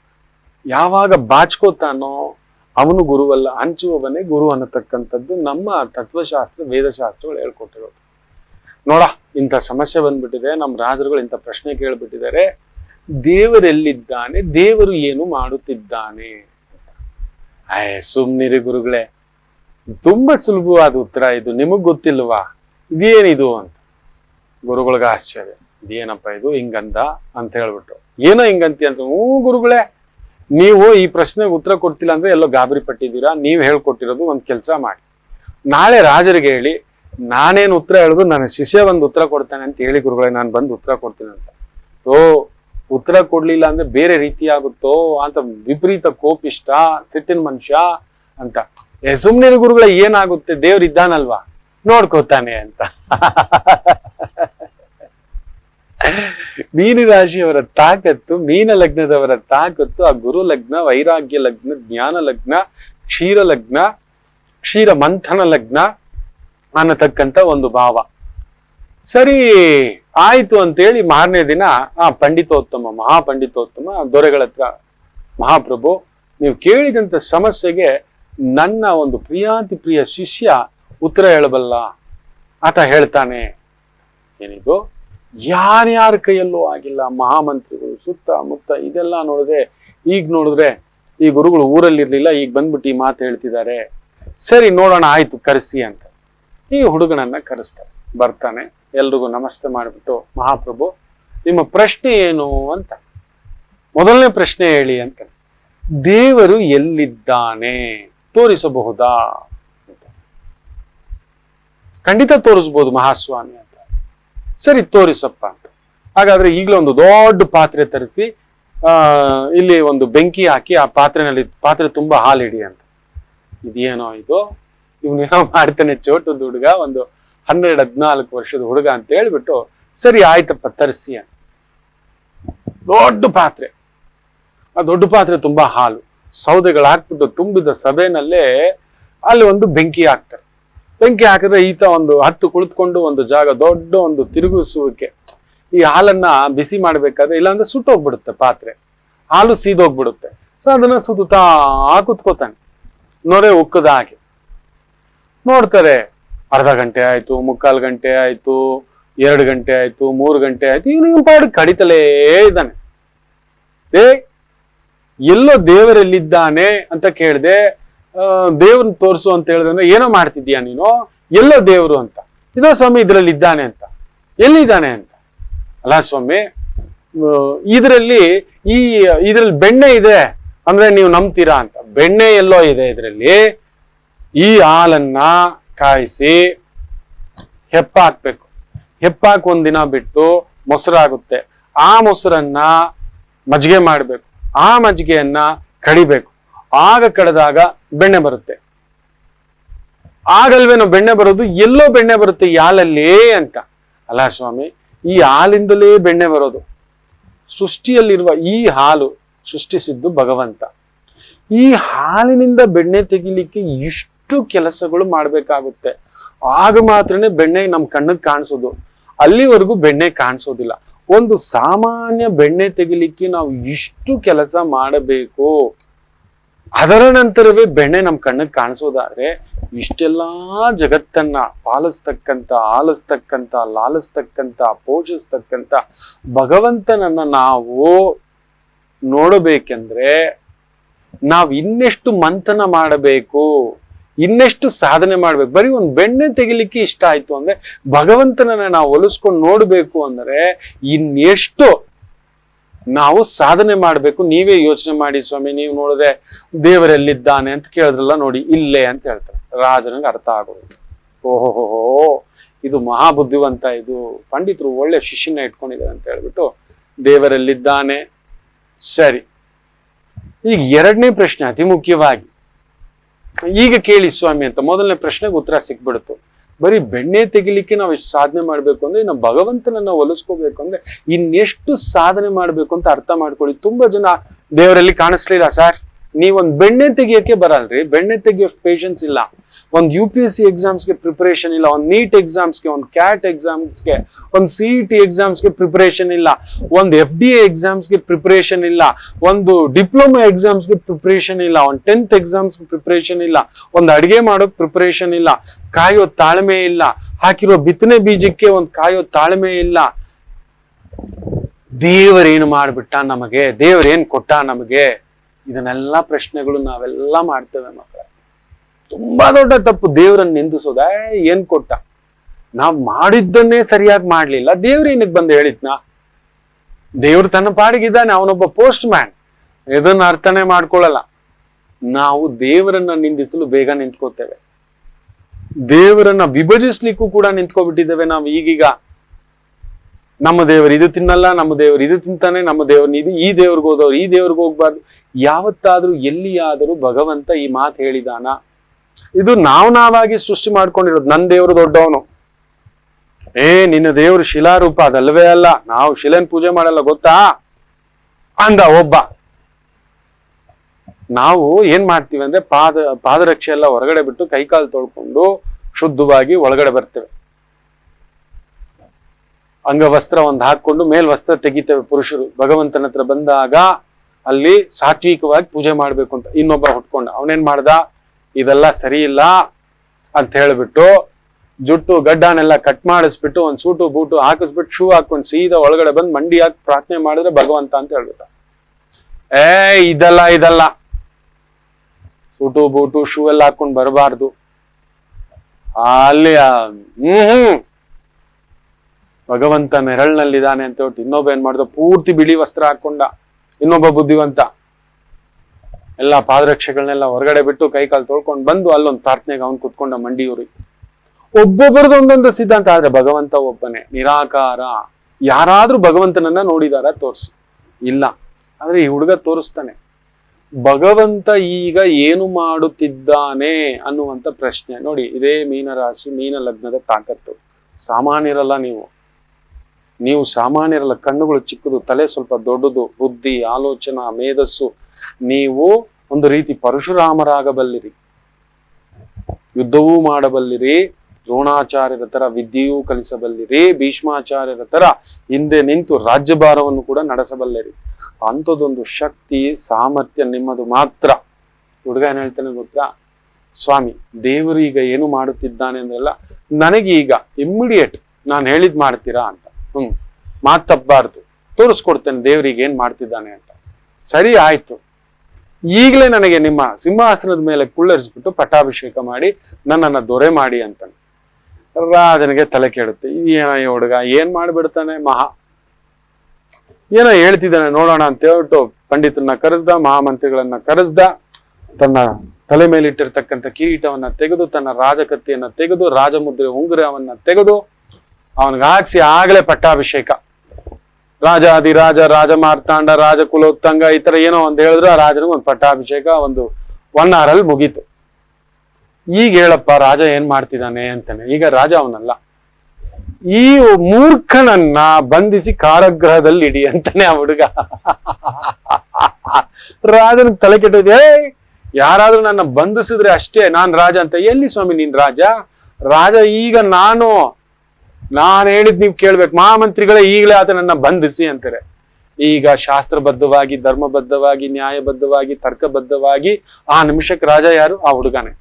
ಯಾವಾಗ ಬಾಚ್ಕೋತಾನೋ, ಅವನು ಗುರುವಲ್ಲ. ಹಂಚುವವನೇ ಗುರು ಅನ್ನತಕ್ಕಂಥದ್ದು ನಮ್ಮ ತತ್ವಶಾಸ್ತ್ರ, ವೇದಶಾಸ್ತ್ರಗಳು ಹೇಳ್ಕೊಟ್ಟಿರೋದು. ನೋಡ, ಇಂಥ ಸಮಸ್ಯೆ ಬಂದ್ಬಿಟ್ಟಿದೆ ನಮ್ಮ ರಾಜರುಗಳು ಇಂಥ ಪ್ರಶ್ನೆ ಕೇಳ್ಬಿಟ್ಟಿದ್ದಾರೆ. ದೇವರೆಲ್ಲಿದ್ದಾನೆ, ದೇವರು ಏನು ಮಾಡುತ್ತಿದ್ದಾನೆ? ಆಯ್ ಸುಮ್ನಿರಿ ಗುರುಗಳೇ. ತುಂಬಾ ಸುಲಭವಾದ ಉತ್ತರ ಇದು, ನಿಮಗ್ ಗೊತ್ತಿಲ್ವಾ? ಇದೇನಿದು ಅಂತ. ಗುರುಗಳಿಗೆ ಆಶ್ಚರ್ಯ. ಇದೇನಪ್ಪ ಇದು ಹಿಂಗಂದ ಅಂತ ಹೇಳ್ಬಿಟ್ಟು ಏನೋ ಹಿಂಗಂತಿ ಅಂತ, ಹ್ಞೂ ಗುರುಗಳೇ. ನೀವು ಈ ಪ್ರಶ್ನೆಗೆ ಉತ್ತರ ಕೊಡ್ತಿಲ್ಲ ಅಂದ್ರೆ ಎಲ್ಲೋ ಗಾಬರಿ ಪಟ್ಟಿದ್ದೀರಾ? ನೀವು ಹೇಳ್ಕೊಟ್ಟಿರೋದು ಒಂದ್ ಕೆಲಸ ಮಾಡಿ. ನಾಳೆ ರಾಜರಿಗೆ ಹೇಳಿ ನಾನೇನು ಉತ್ತರ ಹೇಳುದು, ನನ್ನ ಶಿಷ್ಯ ಒಂದು ಉತ್ತರ ಕೊಡ್ತಾನೆ ಅಂತ ಹೇಳಿ ಗುರುಗಳೇ, ನಾನು ಬಂದು ಉತ್ತರ ಕೊಡ್ತೀನಿ ಅಂತ. ಓ ಉತ್ತರ ಕೊಡ್ಲಿಲ್ಲ ಅಂದ್ರೆ ಬೇರೆ ರೀತಿ ಆಗುತ್ತೋ ಅಂತ ವಿಪರೀತ ಕೋಪಿಷ್ಟ, ಸಿಟ್ಟಿನ ಮನುಷ್ಯ ಅಂತ. ಸುಮ್ನಿರು ಗುರುಗಳೇ, ಏನಾಗುತ್ತೆ? ದೇವ್ರು ಇದ್ದಾನಲ್ವಾ? ನೋಡ್ಕೋತಾನೆ ಅಂತ. ಮೀನ ರಾಶಿಯವರ ತಾಕತ್ತು, ಮೀನ ಲಗ್ನದವರ ತಾಕತ್ತು, ಆ ಗುರು ಲಗ್ನ, ವೈರಾಗ್ಯ ಲಗ್ನ, ಜ್ಞಾನ ಲಗ್ನ, ಕ್ಷೀರ ಲಗ್ನ, ಕ್ಷೀರ ಮಂಥನ ಲಗ್ನ ಅನ್ನತಕ್ಕಂತ ಒಂದು ಭಾವ. ಸರಿ, ಆಯ್ತು ಅಂತೇಳಿ ಮಾರನೇ ದಿನ ಆ ಪಂಡಿತೋತ್ತಮ, ಮಹಾಪಂಡಿತೋತ್ತಮ, ದೊರೆಗಳ ಹತ್ರ ಮಹಾಪ್ರಭು, ನೀವು ಕೇಳಿದಂತ ಸಮಸ್ಯೆಗೆ ನನ್ನ ಒಂದು ಪ್ರಿಯಾತಿ ಪ್ರಿಯ ಶಿಷ್ಯ ಉತ್ತರ ಹೇಳಬಲ್ಲ ಆತ ಹೇಳ್ತಾನೆ. ಏನಿದು? ಯಾರ್ಯಾರ ಕೈಯಲ್ಲೂ ಆಗಿಲ್ಲ ಮಹಾಮಂತ್ರಿಗಳು ಸುತ್ತ ಮುತ್ತ ಇದೆಲ್ಲ ನೋಡಿದ್ರೆ, ಈಗ ನೋಡಿದ್ರೆ ಈ ಗುರುಗಳು ಊರಲ್ಲಿರ್ಲಿಲ್ಲ, ಈಗ ಬಂದ್ಬಿಟ್ಟು ಈ ಮಾತು ಹೇಳ್ತಿದ್ದಾರೆ. ಸರಿ, ನೋಡೋಣ, ಆಯ್ತು, ಕರೆಸಿ ಅಂತ. ಈ ಹುಡುಗನನ್ನ ಕರೆಸ್ತಾರೆ. ಬರ್ತಾನೆ, ಎಲ್ರಿಗೂ ನಮಸ್ತೆ ಮಾಡಿಬಿಟ್ಟು, ಮಹಾಪ್ರಭು, ನಿಮ್ಮ ಪ್ರಶ್ನೆ ಏನು ಅಂತ? ಮೊದಲನೇ ಪ್ರಶ್ನೆ ಹೇಳಿ ಅಂತ. ದೇವರು ಎಲ್ಲಿದ್ದಾನೆ? ತೋರಿಸಬಹುದಾ. ಖಂಡಿತ ತೋರಿಸ್ಬೋದು ಮಹಾಸ್ವಾಮಿ ಅಂತ. ಸರಿ, ತೋರಿಸಪ್ಪ ಅಂತ. ಹಾಗಾದ್ರೆ ಈಗಲೂ ಒಂದು ದೊಡ್ಡ ಪಾತ್ರೆ ತರಿಸಿ ಇಲ್ಲಿ ಒಂದು ಬೆಂಕಿ ಹಾಕಿ ಆ ಪಾತ್ರೆನಲ್ಲಿ, ಪಾತ್ರೆ ತುಂಬಾ ಹಾಲು ಅಂತ. ಇದೇನೋ ಇದು? ಇವನೇನೋ ಮಾಡ್ತಾನೆ ಚೋಟದ ಹುಡುಗ, ಒಂದು ಹನ್ನೆರಡು, ಹದಿನಾಲ್ಕು ವರ್ಷದ ಹುಡುಗ ಅಂತ ಹೇಳ್ಬಿಟ್ಟು ಸರಿ ಆಯ್ತಪ್ಪ, ತರಿಸಿ ಅಂತ. ದೊಡ್ಡ ಪಾತ್ರೆ. ಆ ದೊಡ್ಡ ಪಾತ್ರೆ ತುಂಬಾ ಹಾಲು. ಸೌದೆಗಳು ಹಾಕ್ಬಿಟ್ಟು ತುಂಬಿದ ಸಭೆನಲ್ಲೇ ಅಲ್ಲಿ ಒಂದು ಬೆಂಕಿ ಹಾಕ್ತಾರೆ. ಬೆಂಕಿ ಹಾಕಿದ್ರೆ ಈತ ಒಂದು ಹತ್ತು ಕುಳಿತುಕೊಂಡು ಒಂದು ಜಾಗ ದೊಡ್ಡ ಒಂದು ತಿರುಗಿಸುವಿಕೆ. ಈ ಹಾಲನ್ನ ಬಿಸಿ ಮಾಡ್ಬೇಕಾದ್ರೆ ಇಲ್ಲಾಂದ್ರೆ ಸುಟ್ಟೋಗ್ಬಿಡುತ್ತೆ ಪಾತ್ರೆ. ಹಾಲು ಸೀದೋಗ್ಬಿಡುತ್ತೆ. ಸೊ ಅದನ್ನ ಸುತ್ತಾ ಕುತ್ಕೋತಾನೆ. ನೊರೆ ಉಕ್ಕದ ಹಾಗೆ. ನೋಡ್ತಾರೆ. ಅರ್ಧ ಗಂಟೆ ಆಯ್ತು, ಮುಕ್ಕಾಲು ಗಂಟೆ ಆಯ್ತು, ಎರಡು ಗಂಟೆ ಆಯ್ತು, ಮೂರು ಗಂಟೆ ಆಯ್ತು, ಇವನು ಇವನ್ ಕಡಿತಲೇ ಇದ್ದಾನೆ. ಏ, ಎಲ್ಲೋ ದೇವರಲ್ಲಿದ್ದಾನೆ ಅಂತ ಕೇಳಿದೆ ದೇವ್ರನ್ನ ತೋರಿಸು ಅಂತ ಹೇಳಿದ್ರೆ ಏನೋ ಮಾಡ್ತಿದ್ಯಾ ನೀನು? ಎಲ್ಲೋ ದೇವರು ಅಂತ. ಇದೋ ಸ್ವಾಮಿ ಇದ್ರಲ್ಲಿ ಇದ್ದಾನೆ ಅಂತ. ಎಲ್ಲಿದ್ದಾನೆ ಅಂತ? ಅಲ್ಲ ಸ್ವಾಮಿ ಇದರಲ್ಲಿ ಈ, ಇದ್ರಲ್ಲಿ ಬೆಣ್ಣೆ ಇದೆ. ಅಂದ್ರೆ ನೀವು ನಂಬ್ತೀರಾ ಅಂತ. ಬೆಣ್ಣೆ ಎಲ್ಲೋ ಇದೆ ಇದರಲ್ಲಿ. ಈ ಹಾಲನ್ನ ಕಾಯಿಸಿ ಹೆಪ್ಪ ಹೆಪ್ಪಾಕ್ಬೇಕು. ಹೆಪ್ಪಾಕ್ ಒಂದಿನ ಬಿಟ್ಟು ಮೊಸರಾಗುತ್ತೆ. ಆ ಮೊಸರನ್ನ ಮಜ್ಜಿಗೆ ಮಾಡ್ಬೇಕು. ಆ ಮಜ್ಜಿಗೆಯನ್ನ ಕಡಿಬೇಕು. ಆಗ ಕಡದಾಗ ಬೆಣ್ಣೆ ಬರುತ್ತೆ. ಆಗಲ್ವೇನೋ ಬೆಣ್ಣೆ ಬರೋದು, ಎಲ್ಲೋ ಬೆಣ್ಣೆ ಬರುತ್ತೆ ಈ ಹಾಲಲ್ಲಿ ಅಂತ. ಅಲ್ಲ ಸ್ವಾಮಿ, ಈ ಹಾಲಿಂದಲೇ ಬೆಣ್ಣೆ ಬರೋದು. ಸೃಷ್ಟಿಯಲ್ಲಿರುವ ಈ ಹಾಲು ಸೃಷ್ಟಿಸಿದ್ದು ಭಗವಂತ. ಈ ಹಾಲಿನಿಂದ ಬೆಣ್ಣೆ ತೆಗಿಲಿಕ್ಕೆ ಇಷ್ಟು ಕೆಲಸಗಳು ಮಾಡಬೇಕಾಗುತ್ತೆ. ಆಗ ಮಾತ್ರನೇ ಬೆಣ್ಣೆ ನಮ್ಮ ಕಣ್ಣಿಗೆ ಕಾಣಿಸೋದು. ಅಲ್ಲಿವರೆಗೂ ಬೆಣ್ಣೆ ಕಾಣಿಸೋದಿಲ್ಲ. ಒಂದು ಸಾಮಾನ್ಯ ಬೆಣ್ಣೆ ತೆಗಿಲಿಕ್ಕೆ ನಾವು ಇಷ್ಟು ಕೆಲಸ ಮಾಡಬೇಕು. ಅದರ ನಂತರವೇ ಬೆಣ್ಣೆ ನಮ್ಮ ಕಣ್ಣಿಗೆ ಕಾಣಿಸೋದಾದ್ರೆ, ಇಷ್ಟೆಲ್ಲಾ ಜಗತ್ತನ್ನ ಪಾಲಿಸ್ತಕ್ಕಂಥ ಆಲಿಸ್ತಕ್ಕಂತ ಲಾಲಿಸ್ತಕ್ಕಂಥ, ಪೋಷಿಸ್ತಕ್ಕಂಥ ಭಗವಂತನನ್ನ ನಾವು ನೋಡಬೇಕೆಂದ್ರೆ ನಾವು ಇನ್ನೆಷ್ಟು ಮಂಥನ ಮಾಡಬೇಕು. ಇನ್ನೆಷ್ಟು ಸಾಧನೆ ಮಾಡ್ಬೇಕು? ಬರೀ ಒಂದು ಬೆಣ್ಣೆ ತೆಗಿಲಿಕ್ಕೆ ಇಷ್ಟ ಆಯ್ತು ಅಂದ್ರೆ ಭಗವಂತನನ್ನ ನಾವು ಒಲಿಸ್ಕೊಂಡು ನೋಡ್ಬೇಕು ಅಂದ್ರೆ ಇನ್ನೆಷ್ಟು ನಾವು ಸಾಧನೆ ಮಾಡಬೇಕು. ನೀವೇ ಯೋಚನೆ ಮಾಡಿ ಸ್ವಾಮಿ, ನೀವು ನೋಡಿದ್ರೆ ದೇವರೆಲ್ಲಿದ್ದಾನೆ ಅಂತ ಕೇಳಿದ್ರಲ್ಲ ನೋಡಿ, ಇಲ್ಲೇ ಅಂತ ಹೇಳ್ತಾರೆ. ರಾಜನಿಗೆ ಅರ್ಥ ಆಗೋದು. ಓಹೋಹೋ ಇದು ಮಹಾಬುದ್ಧಿವಂತ, ಇದು ಪಂಡಿತರು ಒಳ್ಳೆ ಶಿಷ್ಯನ ಇಟ್ಕೊಂಡಿದ್ದಾರೆ ಅಂತ ಹೇಳ್ಬಿಟ್ಟು ದೇವರಲ್ಲಿದ್ದಾನೆ? ಸರಿ. ಈಗ ಎರಡನೇ ಪ್ರಶ್ನೆ, ಅತಿ ಮುಖ್ಯವಾಗಿ. ಈಗ ಕೇಳಿ ಸ್ವಾಮಿ ಅಂತ ಮೊದಲನೇ ಪ್ರಶ್ನೆಗೆ ಉತ್ತರ ಸಿಕ್ಬಿಡ್ತು ಬರೀ ಬೆಣ್ಣೆ ತೆಗಿಲಿಕ್ಕೆ ನಾವು ಎಷ್ಟು ಸಾಧನೆ ಮಾಡ್ಬೇಕು ಅಂದ್ರೆ ನಾವು ಭಗವಂತನನ್ನ ಒಲಿಸ್ಕೋಬೇಕು ಅಂದ್ರೆ ಇನ್ನೆಷ್ಟು ಸಾಧನೆ ಮಾಡ್ಬೇಕು ಅಂತ ಅರ್ಥ ಮಾಡ್ಕೊಳ್ಳಿ. ತುಂಬಾ ಜನ ದೇವರಲ್ಲಿ ಕಾಣಿಸ್ಲಿಲ್ಲ ಸರ್ ನೀವೊಂದು ಬೆಣ್ಣೆ ತೆಗಿಯೋಕೆ ಬರಲ್ರಿ. ಬೆಣ್ಣೆ ತೆಗಿಯೋಷ್ಟು ಪೇಷನ್ಸ್ ಇಲ್ಲ. ಒಂದ್ ಯು ಪಿ ಎಸ್ ಸಿ ಎಕ್ಸಾಮ್ಸ್ಗೆ ಪ್ರಿಪರೇಷನ್ ಇಲ್ಲ, ಒಂದು ನೀಟ್ ಎಕ್ಸಾಮ್ಸ್ಗೆ ಒಂದು ಕ್ಯಾಟ್ ಎಕ್ಸಾಮ್ಸ್ಗೆ ಒಂದು ಸಿ ಇ ಟಿ ಎಕ್ಸಾಮ್ಸ್ಗೆ ಪ್ರಿಪರೇಷನ್ ಇಲ್ಲ, ಒಂದು ಎಫ್ ಡಿ ಎ ಎಕ್ಸಾಮ್ಸ್ಗೆ ಪ್ರಿಪರೇಷನ್ ಇಲ್ಲ, ಒಂದು ಡಿಪ್ಲೊಮಾ ಎಕ್ಸಾಮ್ಸ್ಗೆ ಪ್ರಿಪರೇಷನ್ ಇಲ್ಲ, ಒಂದು ಟೆಂತ್ ಎಕ್ಸಾಮ್ಸ್ಗೆ ಪ್ರಿಪರೇಷನ್ ಇಲ್ಲ, ಒಂದು ಅಡುಗೆ ಮಾಡೋಕ್ ಪ್ರಿಪರೇಷನ್ ಇಲ್ಲ, ಕಾಯೋ ತಾಳ್ಮೆ ಇಲ್ಲ, ಹಾಕಿರೋ ಬಿತ್ತನೆ ಬೀಜಕ್ಕೆ ಒಂದು ಕಾಯೋ ತಾಳ್ಮೆ ಇಲ್ಲ. ದೇವರೇನು ಮಾಡ್ಬಿಟ್ಟ ನಮಗೆ, ದೇವರೇನ್ ಕೊಟ್ಟ ನಮಗೆ, ಇದನ್ನೆಲ್ಲ ಪ್ರಶ್ನೆಗಳು ನಾವೆಲ್ಲ ಮಾಡ್ತೇವೆ ಮಕ್ಕಳ. ತುಂಬಾ ದೊಡ್ಡ ತಪ್ಪು. ದೇವ್ರನ್ನ ನಿಂದಿಸೋದ? ಏನ್ ಕೊಟ್ಟ? ನಾವ್ ಮಾಡಿದ್ದನ್ನೇ ಸರಿಯಾಗಿ ಮಾಡ್ಲಿಲ್ಲ. ದೇವ್ರ ಏನಕ್ಕೆ ಬಂದು ಹೇಳಿದ್ನ? ದೇವ್ರ ತನ್ನ ಪಾಡಿಗಿದ್ದಾನೆ, ಅವನೊಬ್ಬ ಪೋಸ್ಟ್ ಮ್ಯಾನ್. ಇದನ್ನ ಅರ್ಥನೆ ಮಾಡ್ಕೊಳ್ಳಲ್ಲ. ನಾವು ದೇವರನ್ನ ನಿಂದಿಸಲು ಬೇಗ ನಿಂತ್ಕೋತೇವೆ. ದೇವರನ್ನ ವಿಭಜಿಸ್ಲಿಕ್ಕೂ ಕೂಡ ನಿಂತ್ಕೊಬಿಟ್ಟಿದ್ದೇವೆ ನಾವು ಈಗೀಗ. ನಮ್ಮ ದೇವರು ಇದು ತಿನ್ನಲ್ಲ, ನಮ್ಮ ದೇವರು ಇದು ತಿಂತಾನೆ, ನಮ್ಮ ದೇವ್ರನ್ನ ಇದು, ಈ ದೇವ್ರಿಗೆ ಹೋದವ್ರು ಈ ದೇವ್ರಿಗೆ ಹೋಗ್ಬಾರ್ದು. ಯಾವತ್ತಾದ್ರೂ ಎಲ್ಲಿಯಾದರೂ ಭಗವಂತ ಈ ಮಾತು ಹೇಳಿದಾನ? ಇದು ನಾವ್ ನಾವಾಗಿ ಸೃಷ್ಟಿ ಮಾಡ್ಕೊಂಡಿರೋದು ನನ್ ದೇವರು ದೊಡ್ಡವನು. ಏ, ನಿನ್ನ ದೇವರು ಶಿಲಾರೂಪ ಅದಲ್ವೇ ಅಲ್ಲ. ನಾವು ಶಿಲೆನ್ ಪೂಜೆ ಮಾಡಲ್ಲ, ಗೊತ್ತಾ? ಅಂದ ಒಬ್ಬ. ನಾವು ಏನ್ ಮಾಡ್ತೀವಿ ಅಂದ್ರೆ ಪಾದ, ಪಾದರಕ್ಷೆ ಎಲ್ಲ ಹೊರಗಡೆ ಬಿಟ್ಟು ಕೈಕಾಲು ತೊಳ್ಕೊಂಡು ಶುದ್ಧವಾಗಿ ಒಳಗಡೆ ಬರ್ತೇವೆ. ಅಂಗವಸ್ತ್ರ ಒಂದು ಹಾಕೊಂಡು ಮೇಲ್ ವಸ್ತ್ರ ತೆಗಿತೇವೆ ಪುರುಷರು. ಭಗವಂತನ ಹತ್ರ ಬಂದಾಗ ಅಲ್ಲಿ ಸಾತ್ವಿಕವಾಗಿ ಪೂಜೆ ಮಾಡ್ಬೇಕು ಅಂತ ಇನ್ನೊಬ್ಬ ಹುಟ್ಕೊಂಡ ಅವನೇನ್ ಮಾಡ್ದ? ಇದೆಲ್ಲ ಸರಿ ಇಲ್ಲ ಅಂತ ಹೇಳ್ಬಿಟ್ಟು ಜುಟ್ಟು ಗಡ್ಡನೆಲ್ಲ ಕಟ್ ಮಾಡಿಸ್ಬಿಟ್ಟು ಒಂದ್ ಸೂಟು ಬೂಟು ಹಾಕಿಸ್ಬಿಟ್ಟು ಶೂ ಹಾಕೊಂಡು ಸೀದಾ ಒಳಗಡೆ ಬಂದು ಮಂಡಿ ಹಾಕಿ ಪ್ರಾರ್ಥನೆ ಮಾಡಿದ್ರೆ ಭಗವಂತ ಅಂತ ಹೇಳ್ಬಿಟ್ಟ. ಏ, ಇದಲ್ಲ ಇದಲ್ಲ. ಸೂಟು ಬೂಟು ಶೂ ಎಲ್ಲ ಹಾಕೊಂಡು ಬರಬಾರ್ದು. ಅಲ್ಲಿ ಹ್ಮ್. ಭಗವಂತ ನೆರಳಿನಲ್ಲಿದ್ದಾನೆ ಅಂತ ಹೇಳ್ಬಿಟ್ಟು ಇನ್ನೊಬ್ಬ ಏನ್ ಮಾಡ್ದ? ಪೂರ್ತಿ ಬಿಳಿ ವಸ್ತ್ರ ಹಾಕೊಂಡ. ಇನ್ನೊಬ್ಬ ಬುದ್ಧಿವಂತ. ಎಲ್ಲ ಪಾದರಕ್ಷೆಗಳನ್ನೆಲ್ಲ ಹೊರಗಡೆ ಬಿಟ್ಟು ಕೈ ಕಾಲು ತೊಳ್ಕೊಂಡು ಬಂದು ಅಲ್ಲೊಂದು ಪ್ರಾರ್ಥನೆಗೆ ಅವ್ನು ಕುತ್ಕೊಂಡ ಮಂಡಿಯೂರಿ. ಒಬ್ಬೊಬ್ಬರದ್ದು ಒಂದೊಂದು ಸಿದ್ಧಾಂತ, ಆದ್ರೆ ಭಗವಂತ ಒಬ್ಬನೇ. ನಿರಾಕಾರ. ಯಾರಾದ್ರೂ ಭಗವಂತನನ್ನ ನೋಡಿದಾರ ತೋರಿಸಿ. ಇಲ್ಲ. ಆದ್ರೆ ಈ ಹುಡುಗ ತೋರಿಸ್ತಾನೆ. ಭಗವಂತ ಈಗ ಏನು ಮಾಡುತ್ತಿದ್ದಾನೆ ಅನ್ನುವಂತ ಪ್ರಶ್ನೆ. ನೋಡಿ, ಇದೇ ಮೀನರಾಶಿ, ಮೀನ ಲಗ್ನದ ತಾಕತ್ತು. ಸಾಮಾನ್ಯರಲ್ಲ ನೀವು. ನೀವು ಸಾಮಾನ್ಯರಲ್ಲ, ಕಣ್ಣುಗಳು ಚಿಕ್ಕದು, ತಲೆ ಸ್ವಲ್ಪ ದೊಡ್ಡದು, ಬುದ್ಧಿ, ಆಲೋಚನಾ, ಮೇಧಸ್ಸು ನೀವು ಒಂದು ರೀತಿ ಪರಶುರಾಮರಾಗಬಲ್ಲಿರಿ. ಯುದ್ಧವೂ ಮಾಡಬಲ್ಲಿರಿ, ದ್ರೋಣಾಚಾರ್ಯರ ತರ ವಿದ್ಯೆಯೂ ಕಲಿಸಬಲ್ಲಿರಿ, ಭೀಷ್ಮಾಚಾರ್ಯರ ತರ ಹಿಂದೆ ನಿಂತು ರಾಜ್ಯಭಾರವನ್ನು ಕೂಡ ನಡೆಸಬಲ್ಲಿರಿ. ಅಂಥದ್ದೊಂದು ಶಕ್ತಿ, ಸಾಮರ್ಥ್ಯ ನಿಮ್ಮದು ಮಾತ್ರ. ಹುಡುಗ ಏನ್ ಹೇಳ್ತಾನೆ ಗೊತ್ತಾ? ಸ್ವಾಮಿ, ದೇವರು ಈಗ ಏನು ಮಾಡುತ್ತಿದ್ದಾನೆ ಅಂದ್ರಲ್ಲ, ನನಗೆ ಈಗ ಇಮ್ಮಿಡಿಯೇಟ್ ನಾನು ಹೇಳಿದ್ ಮಾಡ್ತೀರಾ ಅಂತ. ಹ್ಮ್ ಮಾತಬ್ಬಾರ್ದು ತೋರಿಸ್ಕೊಡ್ತೇನೆ ದೇವ್ರಿಗೆ ಏನ್ ಮಾಡ್ತಿದ್ದಾನೆ ಅಂತ. ಸರಿ, ಆಯ್ತು. ಈಗಲೇ ನನಗೆ ನಿಮ್ಮ ಸಿಂಹಾಸನದ ಮೇಲೆ ಕುಳ್ಳರಿಸ್ಬಿಟ್ಟು ಪಟ್ಟಾಭಿಷೇಕ ಮಾಡಿ ನನ್ನನ್ನ ದೊರೆ ಮಾಡಿ ಅಂತ ರಾಜನಿಗೆ ತಲೆ ಕೆಡುತ್ತೆ. ಏನ ಈ ಹುಡುಗ ಏನ್ ಮಾಡಿಬಿಡ್ತಾನೆ? ಮಹಾ. ಏನೋ ಹೇಳ್ತಿದ್ದಾನೆ, ನೋಡೋಣ ಅಂತ ಹೇಳ್ಬಿಟ್ಟು ಪಂಡಿತರನ್ನ ಕರೆಸ್ದ, ಮಹಾಮಂತ್ರಿಗಳನ್ನ ಕರೆಸ್ದ, ತನ್ನ ತಲೆ ಮೇಲಿಟ್ಟಿರ್ತಕ್ಕಂಥ ಕಿರೀಟವನ್ನ ತೆಗೆದು, ತನ್ನ ರಾಜಕತ್ತಿಯನ್ನ ತೆಗೆದು, ರಾಜಮುದ್ರೆ ಉಂಗುರವನ್ನ ತೆಗೆದು ಅವನಿಗೆ ಹಾಕ್ಸಿ ಆಗ್ಲೇ ಪಟ್ಟಾಭಿಷೇಕ. ರಾಜಾದಿರಾಜ ರಾಜ ಮಾರ್ತಾಂಡ ರಾಜ ಕುಲೋತ್ತಂಗ ಈ ತರ ಏನೋ ಒಂದ್ ಹೇಳಿದ್ರು ಆ ರಾಜನಿಗೆ ಒಂದು ಪಟ್ಟಾಭಿಷೇಕ, ಒಂದು ಒನ್ ಅಲ್ಲಿ ಮುಗೀತು. ಈಗ ಹೇಳಪ್ಪ, ರಾಜ ಏನ್ ಮಾಡ್ತಿದ್ದಾನೆ ಅಂತಾನೆ. ಈಗ ರಾಜ ಅವನಲ್ಲ. ಈ ಮೂರ್ಖನನ್ನ ಬಂಧಿಸಿ ಕಾರಾಗೃಹದಲ್ಲಿ ಇಡಿ ಅಂತಾನೆ ಆ ಹುಡುಗ. ರಾಜನ ತಲೆ ಕೆಟ್ಟದೆ ಯಾರಾದ್ರೂ ನನ್ನ ಬಂಧಿಸಿದ್ರೆ ಅಷ್ಟೇ, ನಾನ್ ರಾಜ ಅಂತ. ಎಲ್ಲಿ ಸ್ವಾಮಿ ನೀನ್ ರಾಜ? ರಾಜ, ಈಗ ನಾನು ನಾನು ಹೇಳಿದ್ ನೀವು ಕೇಳ್ಬೇಕು. ಮಹಾಮಂತ್ರಿಗಳೇ ಈಗಲೇ ಆತನನ್ನ ಬಂಧಿಸಿ ಅಂತಾರೆ. ಈಗ ಶಾಸ್ತ್ರಬದ್ಧವಾಗಿ, ಧರ್ಮಬದ್ಧವಾಗಿ, ನ್ಯಾಯಬದ್ಧವಾಗಿ, ತರ್ಕಬದ್ಧವಾಗಿ ಆ ನಿಮಿಷಕ್ಕೆ ರಾಜ ಯಾರು? ಆ ಹುಡುಗನೇ.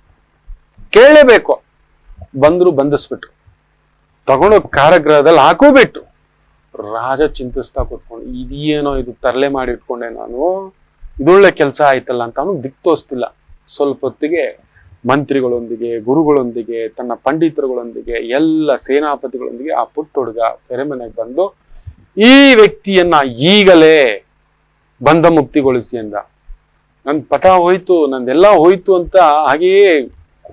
ಕೇಳಲೇಬೇಕು ಬಂದ್ರು ಬಂಧಿಸ್ಬಿಟ್ರು. ತಗೊಂಡೋಗಿ ಕಾರಾಗೃಹದಲ್ಲಿ ಹಾಕೋಬಿಟ್ರು. ರಾಜ ಚಿಂತಿಸ್ತಾ ಕೂತ್ಕೊಂಡು, ಇದೇನೋ ಇದು ತರಲೆ ಮಾಡಿಟ್ಕೊಂಡೆ ನಾನು, ಇದೊಳ್ಳೆ ಕೆಲಸ ಆಯ್ತಲ್ಲ ಅಂತ ಅವನು ದಿಕ್ ಸ್ವಲ್ಪ ಹೊತ್ತಿಗೆ ಮಂತ್ರಿಗಳೊಂದಿಗೆ, ಗುರುಗಳೊಂದಿಗೆ, ತನ್ನ ಪಂಡಿತರುಗಳೊಂದಿಗೆ, ಎಲ್ಲ ಸೇನಾಪತಿಗಳೊಂದಿಗೆ ಆ ಪುಟ್ಟ ಹುಡುಗ ಸೆರೆಮನೆಗೆ ಬಂದು ಈ ವ್ಯಕ್ತಿಯನ್ನ ಈಗಲೇ ಬಂಧ ಮುಕ್ತಿಗೊಳಿಸಿ ಅಂದ. ನನ್ ಪಟ ಹೋಯ್ತು, ನಂದೆಲ್ಲ ಹೋಯ್ತು ಅಂತ ಹಾಗೆಯೇ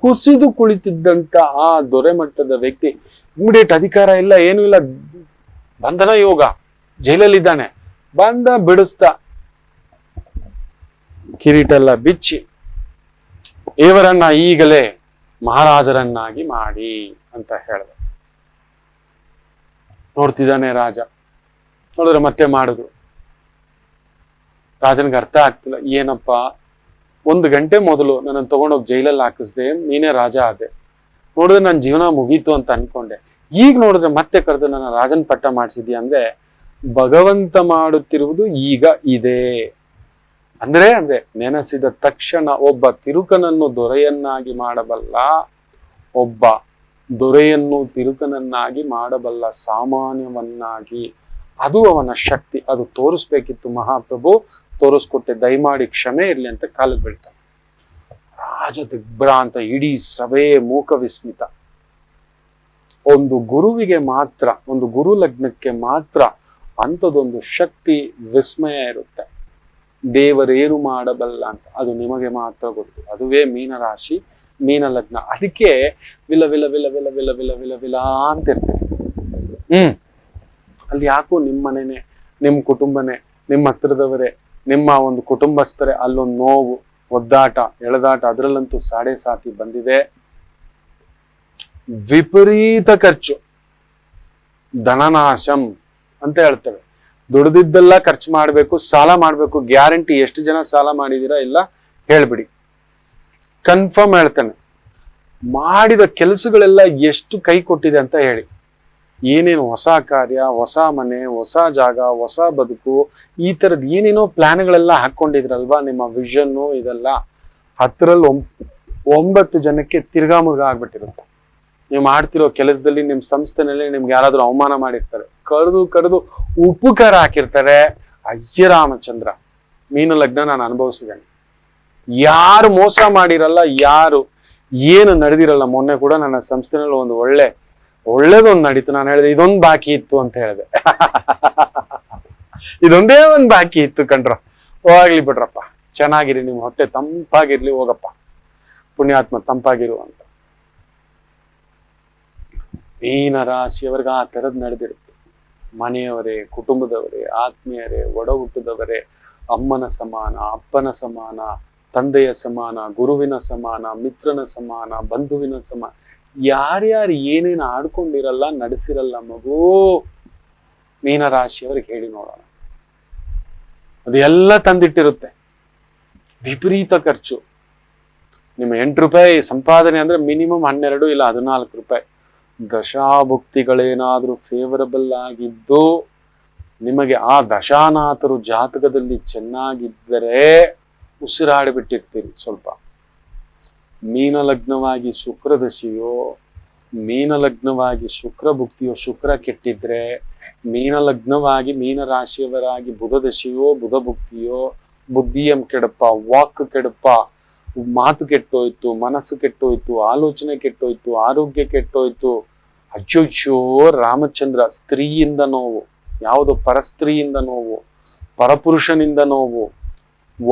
ಕುಸಿದು ಕುಳಿತಿದ್ದಂತ ಆ ದೊರೆ ಮಟ್ಟದ ವ್ಯಕ್ತಿ ಇಮಿಡಿಯೇಟ್ ಅಧಿಕಾರ ಇಲ್ಲ, ಏನೂ ಇಲ್ಲ. ಬಂಧನ ಯೋಗ, ಜೈಲಲ್ಲಿದ್ದಾನೆ. ಬಂದ ಬಿಡಿಸ್ತ ಕಿರೀಟ ಎಲ್ಲ ಬಿಚ್ಚಿ ಇವರನ್ನ ಈಗಲೇ ಮಹಾರಾಜರನ್ನಾಗಿ ಮಾಡಿ ಅಂತ ಹೇಳ್ದ. ನೋಡ್ತಿದ್ದಾನೆ ರಾಜ. ನೋಡಿದ್ರೆ ಮತ್ತೆ ಮಾಡಿದ್ರು ರಾಜನಿಗೆ ಅರ್ಥ ಆಗ್ತಿಲ್ಲ, ಏನಪ್ಪ? ಒಂದು ಗಂಟೆ ಮೊದಲು ನನ್ನನ್ನು ತಗೊಂಡೋಗಿ ಜೈಲಲ್ಲಿ ಹಾಕಿಸ್ದೆ, ನೀನೇ ರಾಜ ಆದೆ. ನೋಡಿದ್ರೆ ನನ್ನ ಜೀವನ ಮುಗೀತು ಅಂತ ಅನ್ಕೊಂಡೆ. ಈಗ ನೋಡಿದ್ರೆ ಮತ್ತೆ ಕರೆದು ನನ್ನ ರಾಜನ್ ಪಟ್ಟ ಮಾಡಿಸಿದ್ಯಾ ಅಂದ್ರೆ, ಭಗವಂತ ಮಾಡುತ್ತಿರುವುದು ಈಗ ಇದೆ. ಅಂದ್ರೆ ಅಂದ್ರೆ ನೆನೆಸಿದ ತಕ್ಷಣ ಒಬ್ಬ ತಿರುಕನನ್ನು ದೊರೆಯನ್ನಾಗಿ ಮಾಡಬಲ್ಲ, ಒಬ್ಬ ದೊರೆಯನ್ನು ತಿರುಕನನ್ನಾಗಿ ಮಾಡಬಲ್ಲ ಸಾಮಾನ್ಯವನ್ನಾಗಿ, ಅದು ಅವನ ಶಕ್ತಿ, ಅದು ತೋರಿಸ್ಬೇಕಿತ್ತು ಮಹಾಪ್ರಭು, ತೋರಿಸ್ಕೊಟ್ಟೆ ದಯಮಾಡಿ ಕ್ಷಮೆ ಇರಲಿ ಅಂತ ಕಾಲಿಗೆ ಬೀಳ್ತಾನೆ. ರಾಜ ದಿಗ್ಭ್ರಾಂತ ಇಡೀ ಸಭೆಯೇ ಮೂಕ ವಿಸ್ಮಿತ ಒಂದು ಗುರುವಿಗೆ ಮಾತ್ರ, ಒಂದು ಗುರು ಲಗ್ನಕ್ಕೆ ಮಾತ್ರ ಅಂಥದ್ದೊಂದು ಶಕ್ತಿ ವಿಸ್ಮಯ ಇರುತ್ತೆ. ದೇವರೇನು ಮಾಡಬಲ್ಲ ಅಂತ ಅದು ನಿಮಗೆ ಮಾತ್ರ ಗೊತ್ತು. ಅದುವೇ ಮೀನರಾಶಿ ಮೀನ ಲಗ್ನ ಅದಕ್ಕೆ ವಿಲ ವಿಲ ವಿಲ ವಿಲ ವಿಲ ವಿಲ ವಿಲ ವಿಲ ಅಂತ ಇರ್ತೀರಿ. ಹ್ಮ್. ಅಲ್ಲಿ ಯಾಕೋ ನಿಮ್ಮ ಮನೆನೆ ನಿಮ್ಮ ಕುಟುಂಬನೇ ನಿಮ್ಮ ಹತ್ರದವರೇ, ನಿಮ್ಮ ಒಂದು ಕುಟುಂಬಸ್ಥರೇ ಅಲ್ಲೊಂದು ನೋವು, ಒದ್ದಾಟ, ಎಳೆದಾಟ, ಅದರಲ್ಲಂತೂ ಸಾಡೆ ಸಾತಿ ಬಂದಿದೆ. ವಿಪರೀತ ಖರ್ಚು. ಧನನಾಶಂ ಅಂತ ಹೇಳ್ತೇವೆ. ದುಡ್ದಿದ್ದೆಲ್ಲ ಖರ್ಚು ಮಾಡಬೇಕು, ಸಾಲ ಮಾಡಬೇಕು, ಗ್ಯಾರಂಟಿ ಎಷ್ಟು ಜನ ಸಾಲ ಮಾಡಿದೀರಾ ಇಲ್ಲ ಹೇಳ್ಬಿಡಿ. ಕನ್ಫರ್ಮ್ ಹೇಳ್ತೇನೆ. ಮಾಡಿದ ಕೆಲಸಗಳೆಲ್ಲ ಎಷ್ಟು ಕೈ ಕೊಟ್ಟಿದೆ ಅಂತ ಹೇಳಿ. ಏನೇನು ಹೊಸ ಕಾರ್ಯ, ಹೊಸ ಮನೆ, ಹೊಸ ಜಾಗ, ಹೊಸ ಬದುಕು, ಈ ತರದ್ ಏನೇನೋ ಪ್ಲ್ಯಾನ್ಗಳೆಲ್ಲ ಹಾಕೊಂಡಿದ್ರಲ್ವಾ ನಿಮ್ಮ ವಿಷನ್ನು ಇದೆಲ್ಲ? ಹತ್ತರಲ್ಲಿ ಒಂಬತ್ತು ಜನಕ್ಕೆ ತಿರ್ಗಾ ಮುರ್ಗಾ ಆಗ್ಬಿಟ್ಟಿರುತ್ತೆ. ನೀವು ಮಾಡ್ತಿರೋ ಕೆಲಸದಲ್ಲಿ, ನಿಮ್ಮ ಸಂಸ್ಥೆನಲ್ಲಿ ನಿಮ್ಗೆ ಯಾರಾದರೂ ಅವಮಾನ ಮಾಡಿರ್ತಾರೆ. ಕರೆದು ಕರೆದು ಉಪಕಾರ ಹಾಕಿರ್ತಾರೆ ಅಯ್ಯ ರಾಮಚಂದ್ರ, ಮೀನು ಲಗ್ನ ನಾನು ಅನುಭವಿಸಿದ್ದೇನೆ. ಯಾರು ಮೋಸ ಮಾಡಿರಲ್ಲ, ಯಾರು ಏನು ನಡೆದಿರಲ್ಲ, ಮೊನ್ನೆ ಕೂಡ ನನ್ನ ಸಂಸ್ಥೆನಲ್ಲಿ ಒಂದು ಒಳ್ಳೆ, ಒಳ್ಳೇದೊಂದು ನಡೀತು. ನಾನು ಹೇಳಿದೆ, ಇದೊಂದು ಬಾಕಿ ಇತ್ತು ಅಂತ ಹೇಳಿದೆ. ಇದೊಂದೇ ಒಂದು ಬಾಕಿ ಇತ್ತು ಕಣ್ರ ಹೋಗ್ಲಿ ಬಿಡ್ರಪ್ಪ. ಚೆನ್ನಾಗಿರಿ, ನಿಮ್ಮ ಹೊಟ್ಟೆ ತಂಪಾಗಿರ್ಲಿ, ಹೋಗಪ್ಪ. ಪುಣ್ಯಾತ್ಮ ತಂಪಾಗಿರು ಅಂತ. ಮೀನ ರಾಶಿಯವರೆಗೆ ಆ ಥರದ್ದು ನಡೆದಿರುತ್ತೆ. ಮನೆಯವರೇ, ಕುಟುಂಬದವರೇ, ಆತ್ಮೀಯರೇ ಒಡ ಹುಟ್ಟಿದವರೇ ಅಮ್ಮನ ಸಮಾನ, ಅಪ್ಪನ ಸಮಾನ, ತಂದೆಯ ಸಮಾನ, ಗುರುವಿನ ಸಮಾನ, ಮಿತ್ರನ ಸಮಾನ, ಬಂಧುವಿನ ಸಮಾನ ಯಾರ್ಯಾರು ಏನೇನು ಆಡ್ಕೊಂಡಿರಲ್ಲ, ನಡೆಸಿರಲ್ಲ ಮಗು, ಮೀನರಾಶಿಯವ್ರಿಗೆ ಹೇಳಿ ನೋಡೋಣ. ಅದು ಎಲ್ಲ ತಂದಿಟ್ಟಿರುತ್ತೆ. ವಿಪರೀತ ಖರ್ಚು. ನಿಮ್ಮ ಎಂಟು ರೂಪಾಯಿ ಸಂಪಾದನೆ ಅಂದ್ರೆ ಮಿನಿಮಮ್ ಹನ್ನೆರಡು ಇಲ್ಲ ಹದಿನಾಲ್ಕು ರೂಪಾಯಿ. ದಶಾಭುಕ್ತಿಗಳೇನಾದ್ರೂ ಫೇವರಬಲ್ ಆಗಿದ್ದು, ನಿಮಗೆ ಆ ದಶಾನಾಥರು ಜಾತಕದಲ್ಲಿ ಚೆನ್ನಾಗಿದ್ದರೆ ಉಸಿರಾಡಿಬಿಟ್ಟಿರ್ತೀರಿ ಸ್ವಲ್ಪ. ಮೀನಲಗ್ನವಾಗಿ ಶುಕ್ರ ದಶೆಯೋ ಮೀನಲಗ್ನವಾಗಿ ಶುಕ್ರ ಭುಕ್ತಿಯೋ ಶುಕ್ರ ಕೆಟ್ಟಿದ್ರೆ, ಮೀನಲಗ್ನವಾಗಿ ಮೀನರಾಶಿಯವರಾಗಿ ಬುಧ ದಶೆಯೋ ಬುಧ ಭುಕ್ತಿಯೋ ಬುದ್ಧಿಯಂ ಕೆಡಪ್ಪ, ವಾಕ್ ಕೆಡಪ್ಪ ಮಾತು ಕೆಟ್ಟೋಯ್ತು, ಮನಸ್ಸು ಕೆಟ್ಟೋಯ್ತು, ಆಲೋಚನೆ ಕೆಟ್ಟೋಯ್ತು, ಆರೋಗ್ಯ ಕೆಟ್ಟೋಯ್ತು. ಅಜ್ಜೋಜ್ಜೋ ರಾಮಚಂದ್ರ, ಸ್ತ್ರೀಯಿಂದ ನೋವು, ಯಾವುದು ಪರಸ್ತ್ರೀಯಿಂದ ನೋವು, ಪರಪುರುಷನಿಂದ ನೋವು.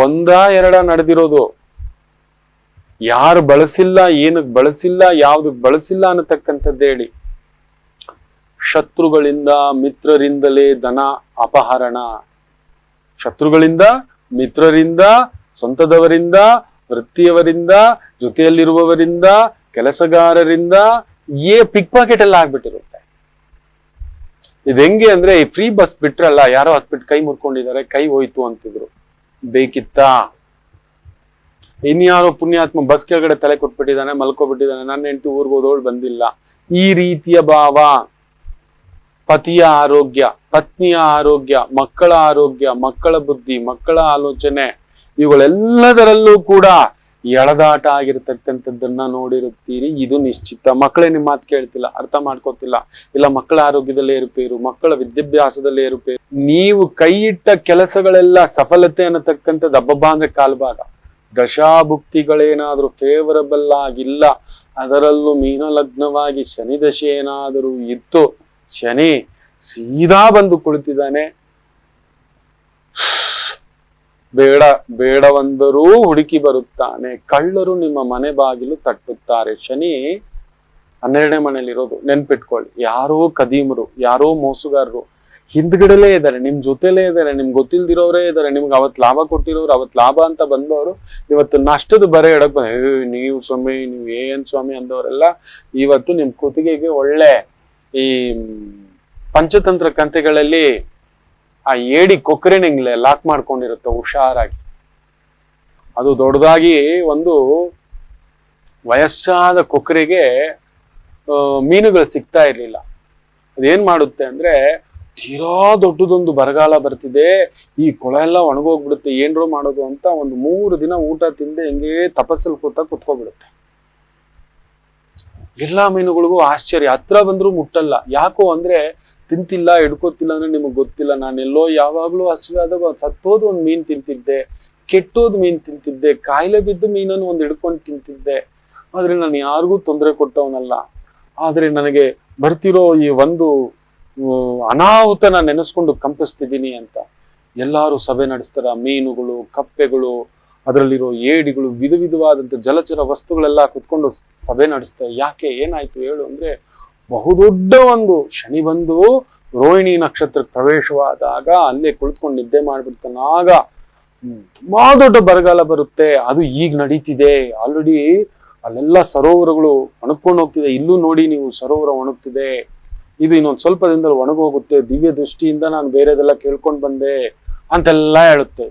ಒಂದ ಎರಡ ನಡೆದಿರೋದು. ಯಾರು ಬಳಸಿಲ್ಲ ಏನಕ್ಕೆ ಬಳಸಿಲ್ಲ ಯಾವ್ದಕ್ ಬಳಸಿಲ್ಲ ಅನ್ನತಕ್ಕಂಥದ್ದು ಹೇಳಿ. ಶತ್ರುಗಳಿಂದ, ಮಿತ್ರರಿಂದಲೇ ಧನ ಅಪಹರಣ. ಶತ್ರುಗಳಿಂದ, ಮಿತ್ರರಿಂದ, ಸ್ವಂತದವರಿಂದ ವೃತ್ತಿಯವರಿಂದ ಜೊತೆಯಲ್ಲಿರುವವರಿಂದ, ಕೆಲಸಗಾರರಿಂದ, ಏ ಪಿಕ್ ಪಾಕೆಟ್ ಎಲ್ಲ ಆಗ್ಬಿಟ್ಟಿರುತ್ತೆ. ಇದು ಹೆಂಗೆ ಅಂದ್ರೆ, ಈ ಫ್ರೀ ಬಸ್ ಬಿಟ್ರಲ್ಲ, ಯಾರೋ ಹತ್ಬಿಟ್ಟು ಕೈ ಮುರ್ಕೊಂಡಿದ್ದಾರೆ, ಕೈ ಹೋಯ್ತು ಅಂತಿದ್ರು. ಬೇಕಿತ್ತಾ? ಇನ್ಯಾರೋ ಪುಣ್ಯಾತ್ಮ ಬಸ್ ಕೆಳಗಡೆ ತಲೆ ಕೊಟ್ಬಿಟ್ಟಿದ್ದಾನೆ, ಮಲ್ಕೊಬಿಟ್ಟಿದ್ದಾನೆ, ನನ್ನ ಹೆಂಡತಿ ಊರ್ಗೆ ಹೋದವಳು ಬಂದಿಲ್ಲ. ಈ ರೀತಿಯ ಭಾವ. ಪತಿಯ ಆರೋಗ್ಯ, ಪತ್ನಿಯ ಆರೋಗ್ಯ, ಮಕ್ಕಳ ಆರೋಗ್ಯ, ಮಕ್ಕಳ ಬುದ್ಧಿ, ಮಕ್ಕಳ ಆಲೋಚನೆ. ಇವುಗಳೆಲ್ಲದರಲ್ಲೂ ಕೂಡ ಎಳದಾಟ ಆಗಿರತಕ್ಕಂಥದ್ದನ್ನ ನೋಡಿರುತ್ತೀರಿ. ಇದು ನಿಶ್ಚಿತ. ಮಕ್ಕಳೇ ನಿಮ್ಮ ಮಾತು ಕೇಳ್ತಿಲ್ಲ, ಅರ್ಥ ಮಾಡ್ಕೋತಿಲ್ಲ. ಇಲ್ಲ, ಮಕ್ಕಳ ಆರೋಗ್ಯದಲ್ಲೇ ಏರುಪೇರು ಮಕ್ಕಳ ವಿದ್ಯಾಭ್ಯಾಸದಲ್ಲೇ ಏರುಪೇರು ನೀವು ಕೈ ಇಟ್ಟ ಕೆಲಸಗಳೆಲ್ಲ ಸಫಲತೆ ಅನ್ನತಕ್ಕಂಥದ್ದು ಹಬ್ಬಬ್ಬ ಅಂದ್ರೆ ಕಾಲ್ಭಾಗ. ದಶಾಭುಕ್ತಿಗಳೇನಾದ್ರೂ ಫೇವರಬಲ್ ಆಗಿಲ್ಲ, ಅದರಲ್ಲೂ ಮೀನಲಗ್ನವಾಗಿ ಶನಿ ದಶೆ ಏನಾದರೂ ಇತ್ತು, ಶನಿ ಸೀದಾ ಬಂದು ಕುಳಿತಿದ್ದಾನೆ. ಬೇಡ ಬೇಡವಂದರೂ ಹುಡುಕಿ ಬರುತ್ತಾನೆ. ಕಳ್ಳರು ನಿಮ್ಮ ಮನೆ ಬಾಗಿಲು ತಟ್ಟುತ್ತಾರೆ. ಶನಿ ಹನ್ನೆರಡನೇ ಮನೆಯಲ್ಲಿರೋದು ನೆನ್ಪಿಟ್ಕೊಳ್ಳಿ. ಯಾರೋ ಕದೀಮರು ಯಾರೋ ಮೋಸುಗಾರರು ಹಿಂದ್ಗಡೆಲೇ ಇದ್ದಾರೆ. ನಿಮ್ ಜೊತೆಲೇ ಇದ್ದಾರೆ. ನಿಮ್ಗೆ ಗೊತ್ತಿಲ್ದಿರೋರೇ ಇದ್ದಾರೆ. ನಿಮ್ಗೆ ಅವತ್ ಲಾಭ ಕೊಟ್ಟಿರೋರು ಅವತ್ ಲಾಭ ಅಂತ ಬಂದವರು ಇವತ್ತು ನಷ್ಟದ ಬರೆ ಎಡಕ್ ಬಂದ "ಏ, ನೀವು ಸ್ವಾಮಿ ನೀವು ಏನ್ ಸ್ವಾಮಿ ಅಂದವರೆಲ್ಲ ಇವತ್ತು ನಿಮ್ ಕುತ್ತಿಗೆಗೆ ಒಳ್ಳೆ ಈ ಪಂಚತಂತ್ರ ಕಂತೆಗಳಲ್ಲಿ ಆ ಏಡಿ ಕೊಕ್ಕರೆನ ಹಿಂಗ್ಲೆ ಲಾಕ್ ಮಾಡ್ಕೊಂಡಿರುತ್ತೆ, ಹುಷಾರಾಗಿ. ಅದು ದೊಡ್ಡದಾಗಿ ಒಂದು ವಯಸ್ಸಾದ ಕೊಕ್ಕರೆಗೆ ಮೀನುಗಳು ಸಿಗ್ತಾ ಇರಲಿಲ್ಲ. ಅದೇನ್ ಮಾಡುತ್ತೆ ಅಂದ್ರೆ, ತೀರಾ ದೊಡ್ಡದೊಂದು ಬರಗಾಲ ಬರ್ತಿದೆ, ಈ ಕೊಳ ಎಲ್ಲ ಒಣಗೋಗ್ಬಿಡುತ್ತೆ, ಏನ್ರೋ ಮಾಡೋದು ಅಂತ ಒಂದು ಮೂರು ದಿನ ಊಟ ತಿಂದೆ ಹಿಂಗೆ ತಪಸ್ಸಲ್ಲಿ ಕೂತ ಕುತ್ಕೊಬಿಡುತ್ತೆ. ಎಲ್ಲಾ ಮೀನುಗಳಿಗೂ ಆಶ್ಚರ್ಯ. ಹತ್ರ ಬಂದ್ರೂ ಮುಟ್ಟಲ್ಲ. ಯಾಕೋ ಅಂದ್ರೆ ತಿಂತಿಲ್ಲ, ಹಿಡ್ಕೋತಿಲ್ಲ ಅಂದ್ರೆ ನಿಮಗೆ ಗೊತ್ತಿಲ್ಲ. ನಾನೆಲ್ಲೋ ಯಾವಾಗ್ಲೂ ಆದಾಗ ಸತ್ತೋದು ಒಂದ್ ಮೀನು ತಿಂತಿದ್ದೆ, ಕೆಟ್ಟೋದು ಮೀನು ತಿಂತಿದ್ದೆ, ಕಾಯಿಲೆ ಬಿದ್ದ ಮೀನನ್ನು ಒಂದು ಹಿಡ್ಕೊಂಡು ತಿಂತಿದ್ದೆ. ಆದರೆ ನಾನು ಯಾರಿಗೂ ತೊಂದರೆ ಕೊಟ್ಟವನಲ್ಲ. ಆದರೆ ನನಗೆ ಬರ್ತಿರೋ ಈ ಒಂದು ಅನಾಹುತ ನಾನು ನೆನೆಸ್ಕೊಂಡು ಕಂಪಿಸ್ತಿದ್ದೀನಿ ಅಂತ. ಎಲ್ಲರೂ ಸಭೆ ನಡೆಸ್ತಾರ, ಮೀನುಗಳು, ಕಪ್ಪೆಗಳು, ಅದರಲ್ಲಿರೋ ಏಡಿಗಳು, ವಿಧ ವಿಧವಾದಂಥ ಜಲಚರ ವಸ್ತುಗಳೆಲ್ಲ ಕುತ್ಕೊಂಡು ಸಭೆ ನಡೆಸ್ತಾರೆ. ಯಾಕೆ ಏನಾಯ್ತು ಹೇಳು ಅಂದ್ರೆ ಬಹುದೊಡ್ಡ ಒಂದು ಶನಿ ಬಂದು ರೋಹಿಣಿ ನಕ್ಷತ್ರಕ್ಕೆ ಪ್ರವೇಶವಾದಾಗ ಅಲ್ಲೇ ಕುಳಿತುಕೊಂಡು ನಿದ್ದೆ ಮಾಡ್ಬಿಡ್ತಾನೆ. ಆಗ ತುಂಬಾ ದೊಡ್ಡ ಬರಗಾಲ ಬರುತ್ತೆ. ಅದು ಈಗ ನಡೀತಿದೆ. ಆಲ್ರೆಡಿ ಅಲ್ಲೆಲ್ಲ ಸರೋವರಗಳು ಒಣಗ್ಕೊಂಡು ಹೋಗ್ತಿದೆ. ಇಲ್ಲೂ ನೋಡಿ ನೀವು ಸರೋವರ ಒಣಗ್ತಿದೆ. ಇದು ಇನ್ನೊಂದು ಸ್ವಲ್ಪ ದಿನದಲ್ಲಿ ಒಣಗೋಗುತ್ತೆ. ದಿವ್ಯ ದೃಷ್ಟಿಯಿಂದ ನಾನು ಬೇರೆದೆಲ್ಲ ಕೇಳ್ಕೊಂಡು ಬಂದೆ ಅಂತೆಲ್ಲ ಹೇಳುತ್ತೆ.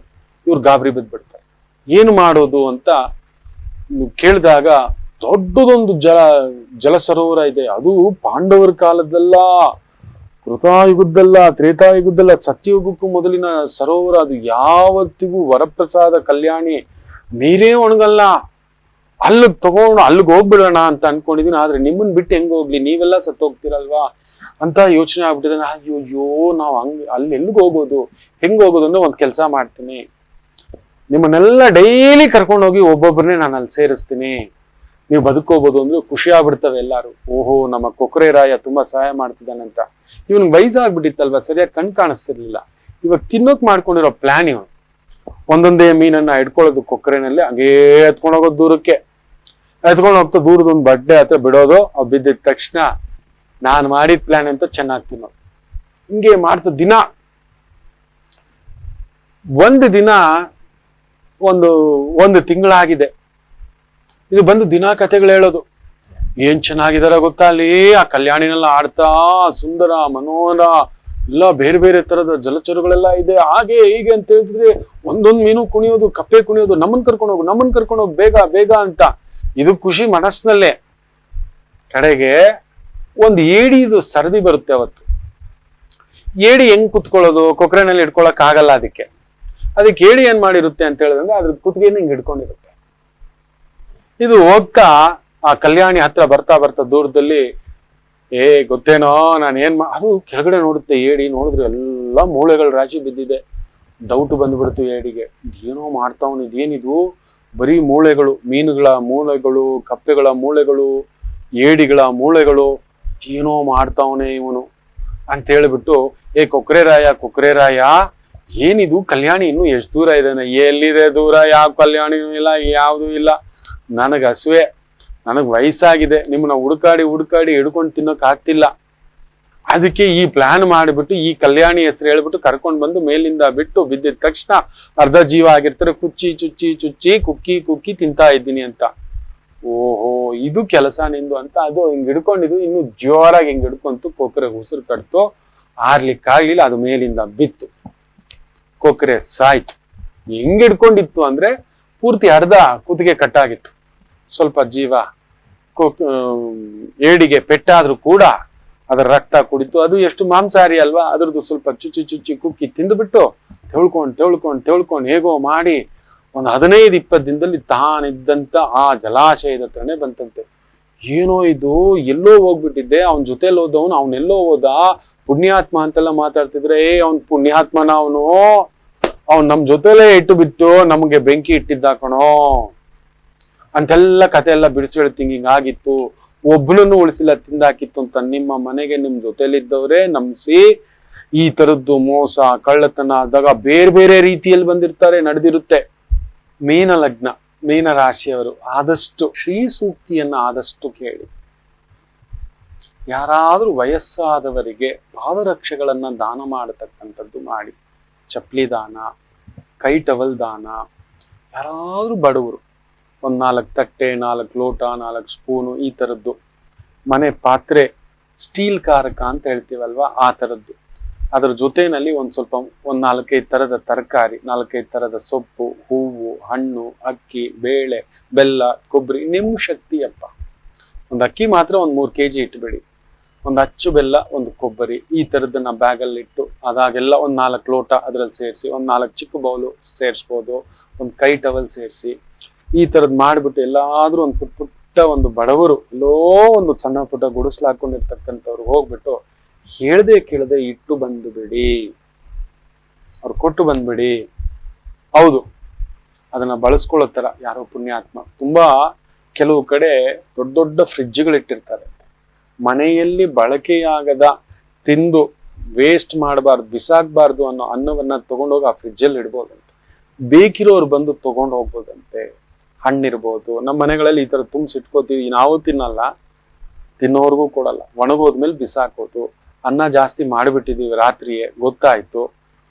ಇವ್ರು ಗಾಬರಿ ಬಿದ್ದ್ಬಿಡ್ತಾರೆ ಏನು ಮಾಡೋದು ಅಂತ ನೀವು ಕೇಳಿದಾಗ ದೊಡ್ಡದೊಂದು ಜಲ ಜಲ ಸರೋವರ ಇದೆ. ಅದು ಪಾಂಡವರ ಕಾಲದಲ್ಲ ಕೃತಾಯುಗದ್ದಲ್ಲ, ತ್ರೇತಾಯುಗದ್ದಲ್ಲ, ಸತ್ಯಯುಗಕ್ಕೂ ಮೊದಲಿನ ಸರೋವರ, ಅದು ಯಾವತ್ತಿಗೂ ವರಪ್ರಸಾದ, ಕಲ್ಯಾಣಿ, ನೀರೇ ಒಣಗಲ್ಲ. ಅಲ್ಲಿಗೆ ತಗೋಣ ಅಲ್ಲಿಗೆ ಹೋಗ್ಬಿಡೋಣ ಅಂತ ಅನ್ಕೊಂಡಿದೀನಿ. ಆದ್ರೆ ನಿಮ್ಮನ್ ಬಿಟ್ಟು ಹೆಂಗ್ ಹೋಗ್ಲಿ? ನೀವೆಲ್ಲ ಸತ್ತು ಹೋಗ್ತೀರಲ್ವಾ ಅಂತ ಯೋಚನೆ ಆಗ್ಬಿಟ್ಟಿದೆ. ಅಯ್ಯೋಯ್ಯೋ, ನಾವು ಹಂಗ್, ಅಲ್ಲಿ ಎಲ್ಲಿಗೆ ಹೋಗೋದು? ಹೆಂಗ್ ಹೋಗೋದು ಅಂದ್ರೆ ಒಂದು ಕೆಲಸ ಮಾಡ್ತೀನಿ. ನಿಮ್ಮನ್ನೆಲ್ಲ ಡೈಲಿ ಕರ್ಕೊಂಡೋಗಿ ಒಬ್ಬೊಬ್ಬರನ್ನೇ ನಾನು ಅಲ್ಲಿ ಸೇರಿಸ್ತೀನಿ. ನೀವು ಬದುಕೋಬಹುದು ಅಂದ್ರೆ ಖುಷಿ ಆಗ್ಬಿಡ್ತವೆ ಎಲ್ಲಾರು. ಓಹೋ, ನಮ್ಮ ಕೊಕ್ರೆ ರಾಯ ತುಂಬಾ ಸಹಾಯ ಮಾಡ್ತಿದ್ದಾನೆ ಅಂತ. ಇವನ್ ವಯಸ್ಸಾಗ್ಬಿಟ್ಟಿತ್ತಲ್ವಾ ಸರಿಯಾಗಿ ಕಣ್ ಕಾಣಿಸ್ತಿರ್ಲಿಲ್ಲ. ಇವಾಗ ತಿನ್ನೋಕ್ ಮಾಡ್ಕೊಂಡಿರೋ ಪ್ಲಾನ್ ಇವನು. ಒಂದೊಂದೇ ಮೀನನ್ನ ಹಿಡ್ಕೊಳ್ಳೋದು ಕೊಕ್ರೆನಲ್ಲಿ, ಹಂಗೇ ಎತ್ಕೊಂಡು ಹೋಗೋದು ದೂರಕ್ಕೆ. ಎತ್ಕೊಂಡು ಹೋಗ್ತಾ ದೂರದ ಒಂದು ಬಡ್ಡೆ ಹತ್ರ ಬಿಡೋದು, ಅವ್ ಬಿದ್ದಿದ ತಕ್ಷಣ ನಾನು ಮಾಡಿದ ಪ್ಲಾನ್ ಅಂತ ಚೆನ್ನಾಗಿ ತಿನ್ನೋದು. ಹಿಂಗೆ ಮಾಡ್ತಾ ದಿನ. ಒಂದು ದಿನ ಒಂದು ಒಂದು ತಿಂಗಳಾಗಿದೆ. ಇದು ಬಂದು ದಿನ ಕಥೆಗಳು ಹೇಳೋದು. ಏನ್ ಚೆನ್ನಾಗಿದಾರ ಗೊತ್ತಾ? ಅಲ್ಲಿ ಆ ಕಲ್ಯಾಣಿನೆಲ್ಲ ಆಡ್ತಾ, ಸುಂದರ, ಮನೋಹರ, ಎಲ್ಲ ಬೇರೆ ಬೇರೆ ತರದ ಜಲಚರಗಳೆಲ್ಲ ಇದೆ. ಹಾಗೆ ಹೀಗೆ ಅಂತ ಹೇಳಿದ್ರೆ ಒಂದೊಂದ್ ಮೀನು ಕುಣಿಯೋದು, ಕಪ್ಪೆ ಕುಣಿಯೋದು, ನಮ್ಮನ್ ಕರ್ಕೊಂಡು ಹೋಗು, ನಮ್ಮನ್ ಕರ್ಕೊಂಡು ಹೋಗು, ಬೇಗ ಬೇಗ ಅಂತ. ಇದು ಖುಷಿ ಮನಸ್ಸಿನಲ್ಲೇ. ಕಡೆಗೆ ಒಂದು ಏಡಿದು ಸರದಿ ಬರುತ್ತೆ ಅವತ್ತು. ಏಡಿ ಹೆಂಗ್ ಕುತ್ಕೊಳ್ಳೋದು? ಕೊಕ್ರೆನಲ್ಲಿ ಇಟ್ಕೊಳಕ್ ಆಗಲ್ಲ ಅದಕ್ಕೆ. ಅದಕ್ಕೆ ಏಡಿ ಏನ್ ಮಾಡಿರುತ್ತೆ ಅಂತ ಹೇಳಿದ್ರೆ ಅದ್ರ ಕುತ್ತಿಗೆನ ಹಿಂಗ್ ಹಿಡ್ಕೊಂಡಿರುತ್ತೆ. ಇದು ಹೋಗ್ತಾ ಆ ಕಲ್ಯಾಣಿ ಹತ್ರ ಬರ್ತಾ ಬರ್ತಾ ದೂರದಲ್ಲಿ, ಏ, ಗೊತ್ತೇನೋ, ನಾನು ಏನ್ ಅದು ಕೆಳಗಡೆ ನೋಡುತ್ತೆ ಏಡಿ, ನೋಡಿದ್ರೆ ಎಲ್ಲ ಮೂಳೆಗಳು ರಾಶಿ ಬಿದ್ದಿದೆ. ಡೌಟ್ ಬಂದ್ಬಿಡ್ತು ಏಡಿಗೆ. ಏನೋ ಮಾಡ್ತಾವನು, ಇದೇನಿದು? ಬರೀ ಮೂಳೆಗಳು, ಮೀನುಗಳ ಮೂಳೆಗಳು, ಕಪ್ಪೆಗಳ ಮೂಳೆಗಳು, ಏಡಿಗಳ ಮೂಳೆಗಳು, ಏನೋ ಮಾಡ್ತಾವನೆ ಇವನು. ಅಂತ ಹೇಳ್ಬಿಟ್ಟು, ಏ, ಕೊಕ್ರೆರಾಯ ಕೊಕ್ರೆರಾಯ, ಏನಿದು ಕಲ್ಯಾಣಿ ಇನ್ನು ಎಷ್ಟು ದೂರ ಇದೆ ಎಲ್ಲಿದೆ ದೂರ? ಯಾವ ಕಲ್ಯಾಣಿನೂ ಇಲ್ಲ, ಯಾವುದು ಇಲ್ಲ. ನನಗೆ ಹಸುವೆ, ನನಗೆ ವಯಸ್ಸಾಗಿದೆ ನಿಮ್ಮನ್ನ ಹುಡುಕಾಡಿ ಹುಡುಕಾಡಿ ಹಿಡ್ಕೊಂಡು ತಿನ್ನೋಕ್ ಆಗ್ತಿಲ್ಲ. ಅದಕ್ಕೆ ಈ ಪ್ಲಾನ್ ಮಾಡಿಬಿಟ್ಟು, ಈ ಕಲ್ಯಾಣಿ ಹೆಸರು ಹೇಳ್ಬಿಟ್ಟು ಕರ್ಕೊಂಡು ಬಂದು ಮೇಲಿಂದ ಬಿಟ್ಟು ಬಿದ್ದಿದ ತಕ್ಷಣ ಅರ್ಧ ಜೀವ ಆಗಿರ್ತಾರೆ, ಕುಚ್ಚಿ, ಚುಚ್ಚಿ ಚುಚ್ಚಿ, ಕುಕ್ಕಿ ಕುಕ್ಕಿ ತಿಂತಾ ಇದ್ದೀನಿ ಅಂತ. ಓಹೋ, ಇದು ಕೆಲಸ ನಿಂದು ಅಂತ. ಅದು ಹಿಂಗ್ ಹಿಡ್ಕೊಂಡಿದ್ದು, ಇನ್ನು ಜೋರಾಗಿ ಹಿಂಗ್ ಹಿಡ್ಕೊಂತು ಕೊಕ್ಕರೆ ಉಸಿರು ಕಟ್ತು ಆರ್ಲಿಕ್ಕಾಗ್ಲಿಲ್ಲ ಅದು ಮೇಲಿಂದ ಬಿತ್ತು. ಕೊಕ್ಕರೆ ಸಾಯ್ತು. ಹೆಂಗ್ ಹಿಡ್ಕೊಂಡಿತ್ತು ಅಂದ್ರೆ ಪೂರ್ತಿ ಅರ್ಧ ಕುತ್ತಿಗೆ ಕಟ್ಟಾಗಿತ್ತು. ಸ್ವಲ್ಪ ಜೀವ ಏಡಿಗೆ ಪೆಟ್ಟಾದ್ರೂ ಕೂಡ ಅದರ ರಕ್ತ ಕುಡಿತು, ಅದು ಎಷ್ಟು ಮಾಂಸಾಹಾರಿ ಅಲ್ವಾ? ಅದ್ರದ್ದು ಸ್ವಲ್ಪ ಚುಚ್ಚಿ ಚುಚ್ಚಿ ಕುಕ್ಕಿ ತಿಂದುಬಿಟ್ಟು ತೆಳ್ಕೊಂಡು ತೆಳ್ಕೊಂಡು ತೆಳ್ಕೊಂಡು ಹೇಗೋ ಮಾಡಿ ಒಂದು ಹದಿನೈದು, ಇಪ್ಪತ್ತು ದಿನದಲ್ಲಿ ತಾನಿದ್ದಂತ ಆ ಜಲಾಶಯದ ಹತ್ರನೇ ಬಂತಂತೆ. ಏನೋ ಇದು, ಎಲ್ಲೋ ಹೋಗ್ಬಿಟ್ಟಿದ್ದೆ, ಅವನ ಜೊತೆಲಿ ಹೋದವನು ಅವನೆಲ್ಲೋ ಹೋದ, ಪುಣ್ಯಾತ್ಮ ಅಂತೆಲ್ಲ ಮಾತಾಡ್ತಿದ್ರೆ, ಏ, ಅವನ್ ಪುಣ್ಯಾತ್ಮನ ಅವನು, ಅವ್ನು ನಮ್ಮ ಜೊತೆಲೇ ಇಟ್ಟು ಬಿಟ್ಟು ನಮಗೆ ಬೆಂಕಿ ಇಟ್ಟಿದ್ದ ಕಣೋ. ಅಂತೆಲ್ಲ ಕತೆ ಎಲ್ಲ ಬಿಡಿಸಿ ಹೇಳ್ತೀನಿ ಹಿಂಗಾಗಿತ್ತು ಒಬ್ಬನನ್ನು ಉಳಿಸಿಲ್ಲ, ತಿಂದಾಕಿತ್ತು ಅಂತ ನಿಮ್ಮ ಮನೆಗೆ ನಿಮ್ ಜೊತೆಲಿದ್ದವ್ರೆ ನಮ್ಸಿ ಈ ತರದ್ದು ಮೋಸ, ಕಳ್ಳತನ ದಗ ಬೇರೆ ಬೇರೆ ರೀತಿಯಲ್ಲಿ ಬಂದಿರ್ತಾರೆ, ನಡೆದಿರುತ್ತೆ. ಮೀನ ಲಗ್ನ, ಮೀನ ರಾಶಿಯವರು ಆದಷ್ಟು ಶ್ರೀ ಸೂಕ್ತಿಯನ್ನ ಆದಷ್ಟು ಕೇಳಿ. ಯಾರಾದರೂ ವಯಸ್ಸಾದವರಿಗೆ ಪಾದರಕ್ಷೆಗಳನ್ನ ದಾನ ಮಾಡತಕ್ಕಂಥದ್ದು ಮಾಡಿ. ಚಪ್ಲಿ ದಾನ, ಕೈ ಟವಲ್ ದಾನ, ಯಾರಾದರೂ ಬಡವರು. ಒಂದ್ ನಾಲ್ಕು ತಟ್ಟೆ, ನಾಲ್ಕು ಲೋಟ, ನಾಲ್ಕು ಸ್ಪೂನು ಈ ಥರದ್ದು ಮನೆ ಪಾತ್ರೆ, ಸ್ಟೀಲ್ ಕಾರಕ ಅಂತ ಹೇಳ್ತೀವಲ್ವಾ? ಆ ಥರದ್ದು ಅದರ ಜೊತೆಯಲ್ಲಿ ಒಂದು ಸ್ವಲ್ಪ, ಒಂದು ನಾಲ್ಕೈದು ಥರದ ತರಕಾರಿ, ನಾಲ್ಕೈದು ಥರದ ಸೊಪ್ಪು, ಹೂವು, ಹಣ್ಣು, ಅಕ್ಕಿ, ಬೇಳೆ, ಬೆಲ್ಲ, ಕೊಬ್ಬರಿ ನಿಮ್ಮ ಶಕ್ತಿಯಪ್ಪ ಒಂದು ಅಕ್ಕಿ ಮಾತ್ರ ಒಂದು ಮೂರು ಕೆ ಜಿ ಇಟ್ಬಿಡಿ. ಒಂದು ಅಚ್ಚು ಬೆಲ್ಲ, ಒಂದು ಕೊಬ್ಬರಿ, ಈ ಥರದ್ದನ್ನ ಬ್ಯಾಗಲ್ಲಿ ಇಟ್ಟು ಅದಾಗೆಲ್ಲ ಒಂದು ನಾಲ್ಕು ಲೋಟ ಅದರಲ್ಲಿ ಸೇರಿಸಿ, ಒಂದು ನಾಲ್ಕು ಚಿಕ್ಕ ಬೌಲು ಸೇರಿಸ್ಬೋದು, ಒಂದು ಕೈ ಟವಲ್ ಸೇರಿಸಿ ಈ ತರದ್ ಮಾಡಿಬಿಟ್ಟು ಎಲ್ಲಾದ್ರೂ ಒಂದು ಪುಟ್ಟ ಪುಟ್ಟ ಒಂದು ಬಡವರು, ಎಲ್ಲೋ ಒಂದು ಸಣ್ಣ ಪುಟ್ಟ ಗುಡಿಸ್ಲು ಹಾಕೊಂಡಿರ್ತಕ್ಕಂಥವ್ರು ಹೋಗ್ಬಿಟ್ಟು ಹೇಳ್ದೆ ಕೇಳದೆ ಇಟ್ಟು ಬಂದು ಬಿಡಿ ಅವ್ರು ಕೊಟ್ಟು ಬಂದ್ಬಿಡಿ. ಹೌದು. ಅದನ್ನ ಬಳಸ್ಕೊಳ್ಳೋ ತರ ಯಾರೋ ಪುಣ್ಯಾತ್ಮ. ತುಂಬಾ ಕೆಲವು ಕಡೆ ದೊಡ್ಡ ದೊಡ್ಡ ಫ್ರಿಡ್ಜ್ಗಳಿಟ್ಟಿರ್ತಾರೆ ಮನೆಯಲ್ಲಿ ಬಳಕೆಯಾಗದ ತಿಂದು ವೇಸ್ಟ್ ಮಾಡಬಾರ್ದು, ಬಿಸಾಕ್ಬಾರ್ದು ಅನ್ನೋ ಅನ್ನವನ್ನ ತಗೊಂಡೋಗಿ ಆ ಫ್ರಿಡ್ಜಲ್ಲಿ ಇಡ್ಬೋದಂತೆ. ಬೇಕಿರೋರು ಬಂದು ತಗೊಂಡು ಹೋಗ್ಬೋದಂತೆ. ಹಣ್ಣಿರ್ಬೋದು, ನಮ್ಮ ಮನೆಗಳಲ್ಲಿ ಈ ತರ ತುಂಬಿಸಿಟ್ಕೋತೀವಿ ನಾವು ತಿನ್ನಲ್ಲ, ತಿನ್ನೋರ್ಗೂ ಕೊಡಲ್ಲ. ಒಣಗೋದ್ಮೇಲೆ ಬಿಸಾಕೋದು, ಅನ್ನ ಜಾಸ್ತಿ ಮಾಡಿಬಿಟ್ಟಿದ್ದೀವಿ ರಾತ್ರಿಯೇ ಗೊತ್ತಾಯಿತು,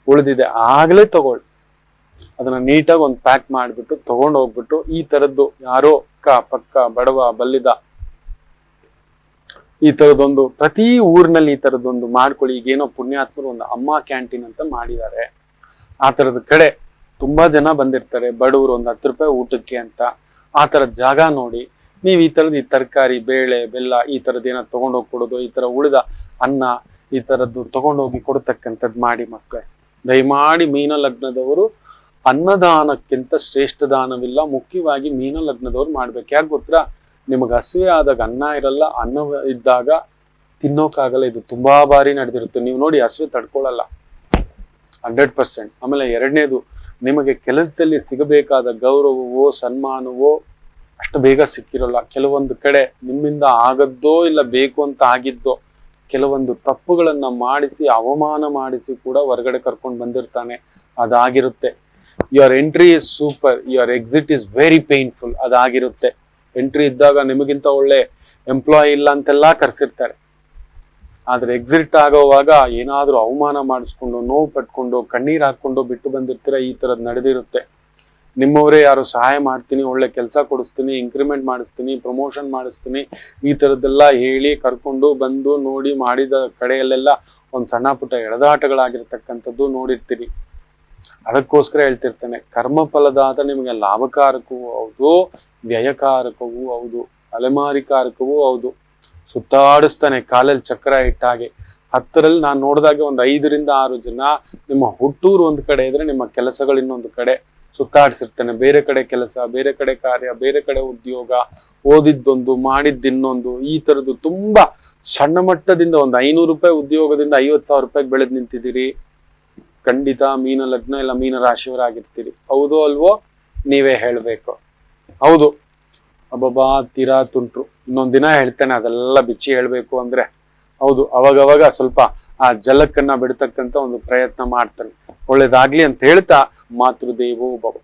ಉಳಿದಿದೆ, ಆಗ್ಲೇ ತಗೊಳ್ಳಿ. ಅದನ್ನ ನೀಟಾಗಿ ಒಂದು ಪ್ಯಾಕ್ ಮಾಡಿಬಿಟ್ಟು, ತಗೊಂಡು ಹೋಗ್ಬಿಟ್ಟು, ಈ ಥರದ್ದು ಯಾರೋ ಅಕ್ಕ, ಪಕ್ಕ, ಬಡವ, ಬಲ್ಲಿದ, ಈ ತರದೊಂದು ಪ್ರತಿ ಊರಿನಲ್ಲಿ ಈ ಥರದ್ದೊಂದು ಮಾಡ್ಕೊಳ್ಳಿ. ಈಗೇನೋ ಪುಣ್ಯಾತ್ಮರು ಒಂದು ಅಮ್ಮ ಕ್ಯಾಂಟೀನ್ ಅಂತ ಮಾಡಿದ್ದಾರೆ. ಆ ಥರದ ಕಡೆ ತುಂಬಾ ಜನ ಬಂದಿರ್ತಾರೆ, ಬಡವರು ಒಂದು ಹತ್ತು ರೂಪಾಯಿ ಊಟಕ್ಕೆ ಅಂತ. ಆ ಥರದ ಜಾಗ ನೋಡಿ, ನೀವು ಈ ತರದ ಈ ತರಕಾರಿ, ಬೇಳೆ, ಬೆಲ್ಲ ಈ ತರದ್ ಏನೋ ತಗೊಂಡೋಗಿ ಕೊಡೋದು, ಈ ತರ ಉಳಿದ ಅನ್ನ ಈ ತರದ್ದು ತಗೊಂಡೋಗಿ ಕೊಡ್ತಕ್ಕಂಥದ್ದು ಮಾಡಿ ಮಕ್ಕಳೇ ದಯಮಾಡಿ ಮೀನ ಲಗ್ನದವರು ಅನ್ನದಾನಕ್ಕಿಂತ ಶ್ರೇಷ್ಠ ದಾನವಿಲ್ಲ, ಮುಖ್ಯವಾಗಿ ಮೀನ ಲಗ್ನದವ್ರು ಮಾಡ್ಬೇಕು. ಯಾಕೆ ಗೊತ್ತಾ? ನಿಮಗೆ ಹಸಿವೆ ಆದಾಗ ಅನ್ನ ಇರಲ್ಲ, ಅನ್ನ ಇದ್ದಾಗ ತಿನ್ನೋಕ್ಕಾಗಲ್ಲ ಇದು ತುಂಬಾ ಬಾರಿ ನಡೆದಿರುತ್ತೆ. ನೀವು ನೋಡಿ ಹಸಿವೆ ತಡ್ಕೊಳ್ಳಲ್ಲ ಹಂಡ್ರೆಡ್ ಪರ್ಸೆಂಟ್. ಆಮೇಲೆ ಎರಡನೇದು ನಿಮಗೆ ಕೆಲಸದಲ್ಲಿ ಸಿಗಬೇಕಾದ ಗೌರವವೋ, ಸನ್ಮಾನವೋ ಅಷ್ಟು ಬೇಗ ಸಿಕ್ಕಿರಲ್ಲ. ಕೆಲವೊಂದು ಕಡೆ ನಿಮ್ಮಿಂದ ಆಗದ್ದೋ ಇಲ್ಲ ಬೇಕು ಅಂತ ಆಗಿದ್ದೋ, ಕೆಲವೊಂದು ತಪ್ಪುಗಳನ್ನ ಮಾಡಿಸಿ, ಅವಮಾನ ಮಾಡಿಸಿ ಕೂಡ ಹೊರಗಡೆ ಕರ್ಕೊಂಡು ಬಂದಿರ್ತಾನೆ. ಅದಾಗಿರುತ್ತೆ. Your entry is super your exit is very painful ಅದಾಗಿರುತ್ತೆ. Entry ಇದ್ದಾಗ ನಿಮಗಿಂತ ಒಳ್ಳೆ ಎಂಪ್ಲಾಯ್ ಇಲ್ಲ ಅಂತೆಲ್ಲ ಕರ್ಸಿರ್ತಾರೆ. ಆದ್ರೆ ಎಕ್ಸಿಟ್ ಆಗೋವಾಗ ಏನಾದರೂ ಅವಮಾನ ಮಾಡಿಸ್ಕೊಂಡು, ನೋವು ಪಟ್ಕೊಂಡು, ಕಣ್ಣೀರು ಹಾಕ್ಕೊಂಡು ಬಿಟ್ಟು ಬಂದಿರ್ತೀರ? ಈ ಥರದ್ದು ನಡೆದಿರುತ್ತೆ. ನಿಮ್ಮವರೇ ಯಾರು ಸಹಾಯ ಮಾಡ್ತೀನಿ, ಒಳ್ಳೆ ಕೆಲಸ ಕೊಡಿಸ್ತೀನಿ ಇಂಕ್ರಿಮೆಂಟ್ ಮಾಡಿಸ್ತೀನಿ ಪ್ರಮೋಷನ್ ಮಾಡಿಸ್ತೀನಿ, ಈ ಥರದ್ದೆಲ್ಲ ಹೇಳಿ ಕರ್ಕೊಂಡು ಬಂದು ನೋಡಿ ಮಾಡಿದ ಕಡೆಯಲ್ಲೆಲ್ಲ ಒಂದು ಸಣ್ಣ ಪುಟ್ಟ ಎಳೆದಾಟಗಳಾಗಿರ್ತಕ್ಕಂಥದ್ದು ನೋಡಿರ್ತೀರಿ. ಅದಕ್ಕೋಸ್ಕರ ಹೇಳ್ತಿರ್ತೇನೆ ಕರ್ಮ ಫಲದಾತ ನಿಮಗೆ ಲಾಭಕಾರಕವೂ ಹೌದು, ವ್ಯಯಕಾರಕವೂ ಹೌದು, ಅಲೆಮಾರಿಕಾರಕವೂ ಹೌದು. ಸುತ್ತಾಡಿಸ್ತಾನೆ, ಕಾಲಲ್ಲಿ ಚಕ್ರ ಇಟ್ಟಾಗೆ ಹತ್ತರಲ್ಲಿ ನಾನು ನೋಡಿದಾಗ ಒಂದು ಐದರಿಂದ ಆರು ಜನ ನಿಮ್ಮ ಹುಟ್ಟೂರು ಒಂದು ಕಡೆ ಇದ್ರೆ ನಿಮ್ಮ ಕೆಲಸಗಳು ಇನ್ನೊಂದು ಕಡೆ ಸುತ್ತಾಡಿಸಿರ್ತಾನೆ. ಬೇರೆ ಕಡೆ ಕೆಲಸ, ಬೇರೆ ಕಡೆ ಕಾರ್ಯ, ಬೇರೆ ಕಡೆ ಉದ್ಯೋಗ, ಓದಿದ್ದೊಂದು ಮಾಡಿದ್ದಿನ್ನೊಂದು ಈ ತರದ್ದು ತುಂಬಾ ಸಣ್ಣ ಮಟ್ಟದಿಂದ ಒಂದು ಐನೂರು ರೂಪಾಯಿ ಉದ್ಯೋಗದಿಂದ ಐವತ್ ಸಾವಿರ ರೂಪಾಯಿಗೆ ಬೆಳೆದ್ ನಿಂತಿದ್ದೀರಿ. ಖಂಡಿತ ಮೀನ ಲಗ್ನ ಇಲ್ಲ ಮೀನ ರಾಶಿಯವರಾಗಿರ್ತೀರಿ ಹೌದು ಅಲ್ವೋ? ನೀವೇ ಹೇಳಬೇಕು. ಹೌದು. ಅಬ್ಬಬ್ಬಾ ತೀರಾ ತುಂಟ್ರು. ಇನ್ನೊಂದು ದಿನ ಹೇಳ್ತೇನೆ, ಅದೆಲ್ಲ ಬಿಚ್ಚಿ ಹೇಳಬೇಕು ಅಂದ್ರೆ. ಹೌದು, ಅವಾಗವಾಗ ಸ್ವಲ್ಪ ಆ ಜಲಕ್ಕನ್ನ ಬಿಡ್ತಕ್ಕಂತ ಒಂದು ಪ್ರಯತ್ನ ಮಾಡ್ತಾನೆ ಒಳ್ಳೇದಾಗ್ಲಿ ಅಂತ ಹೇಳ್ತಾ, ಮಾತೃದೇವೋ ಭವ.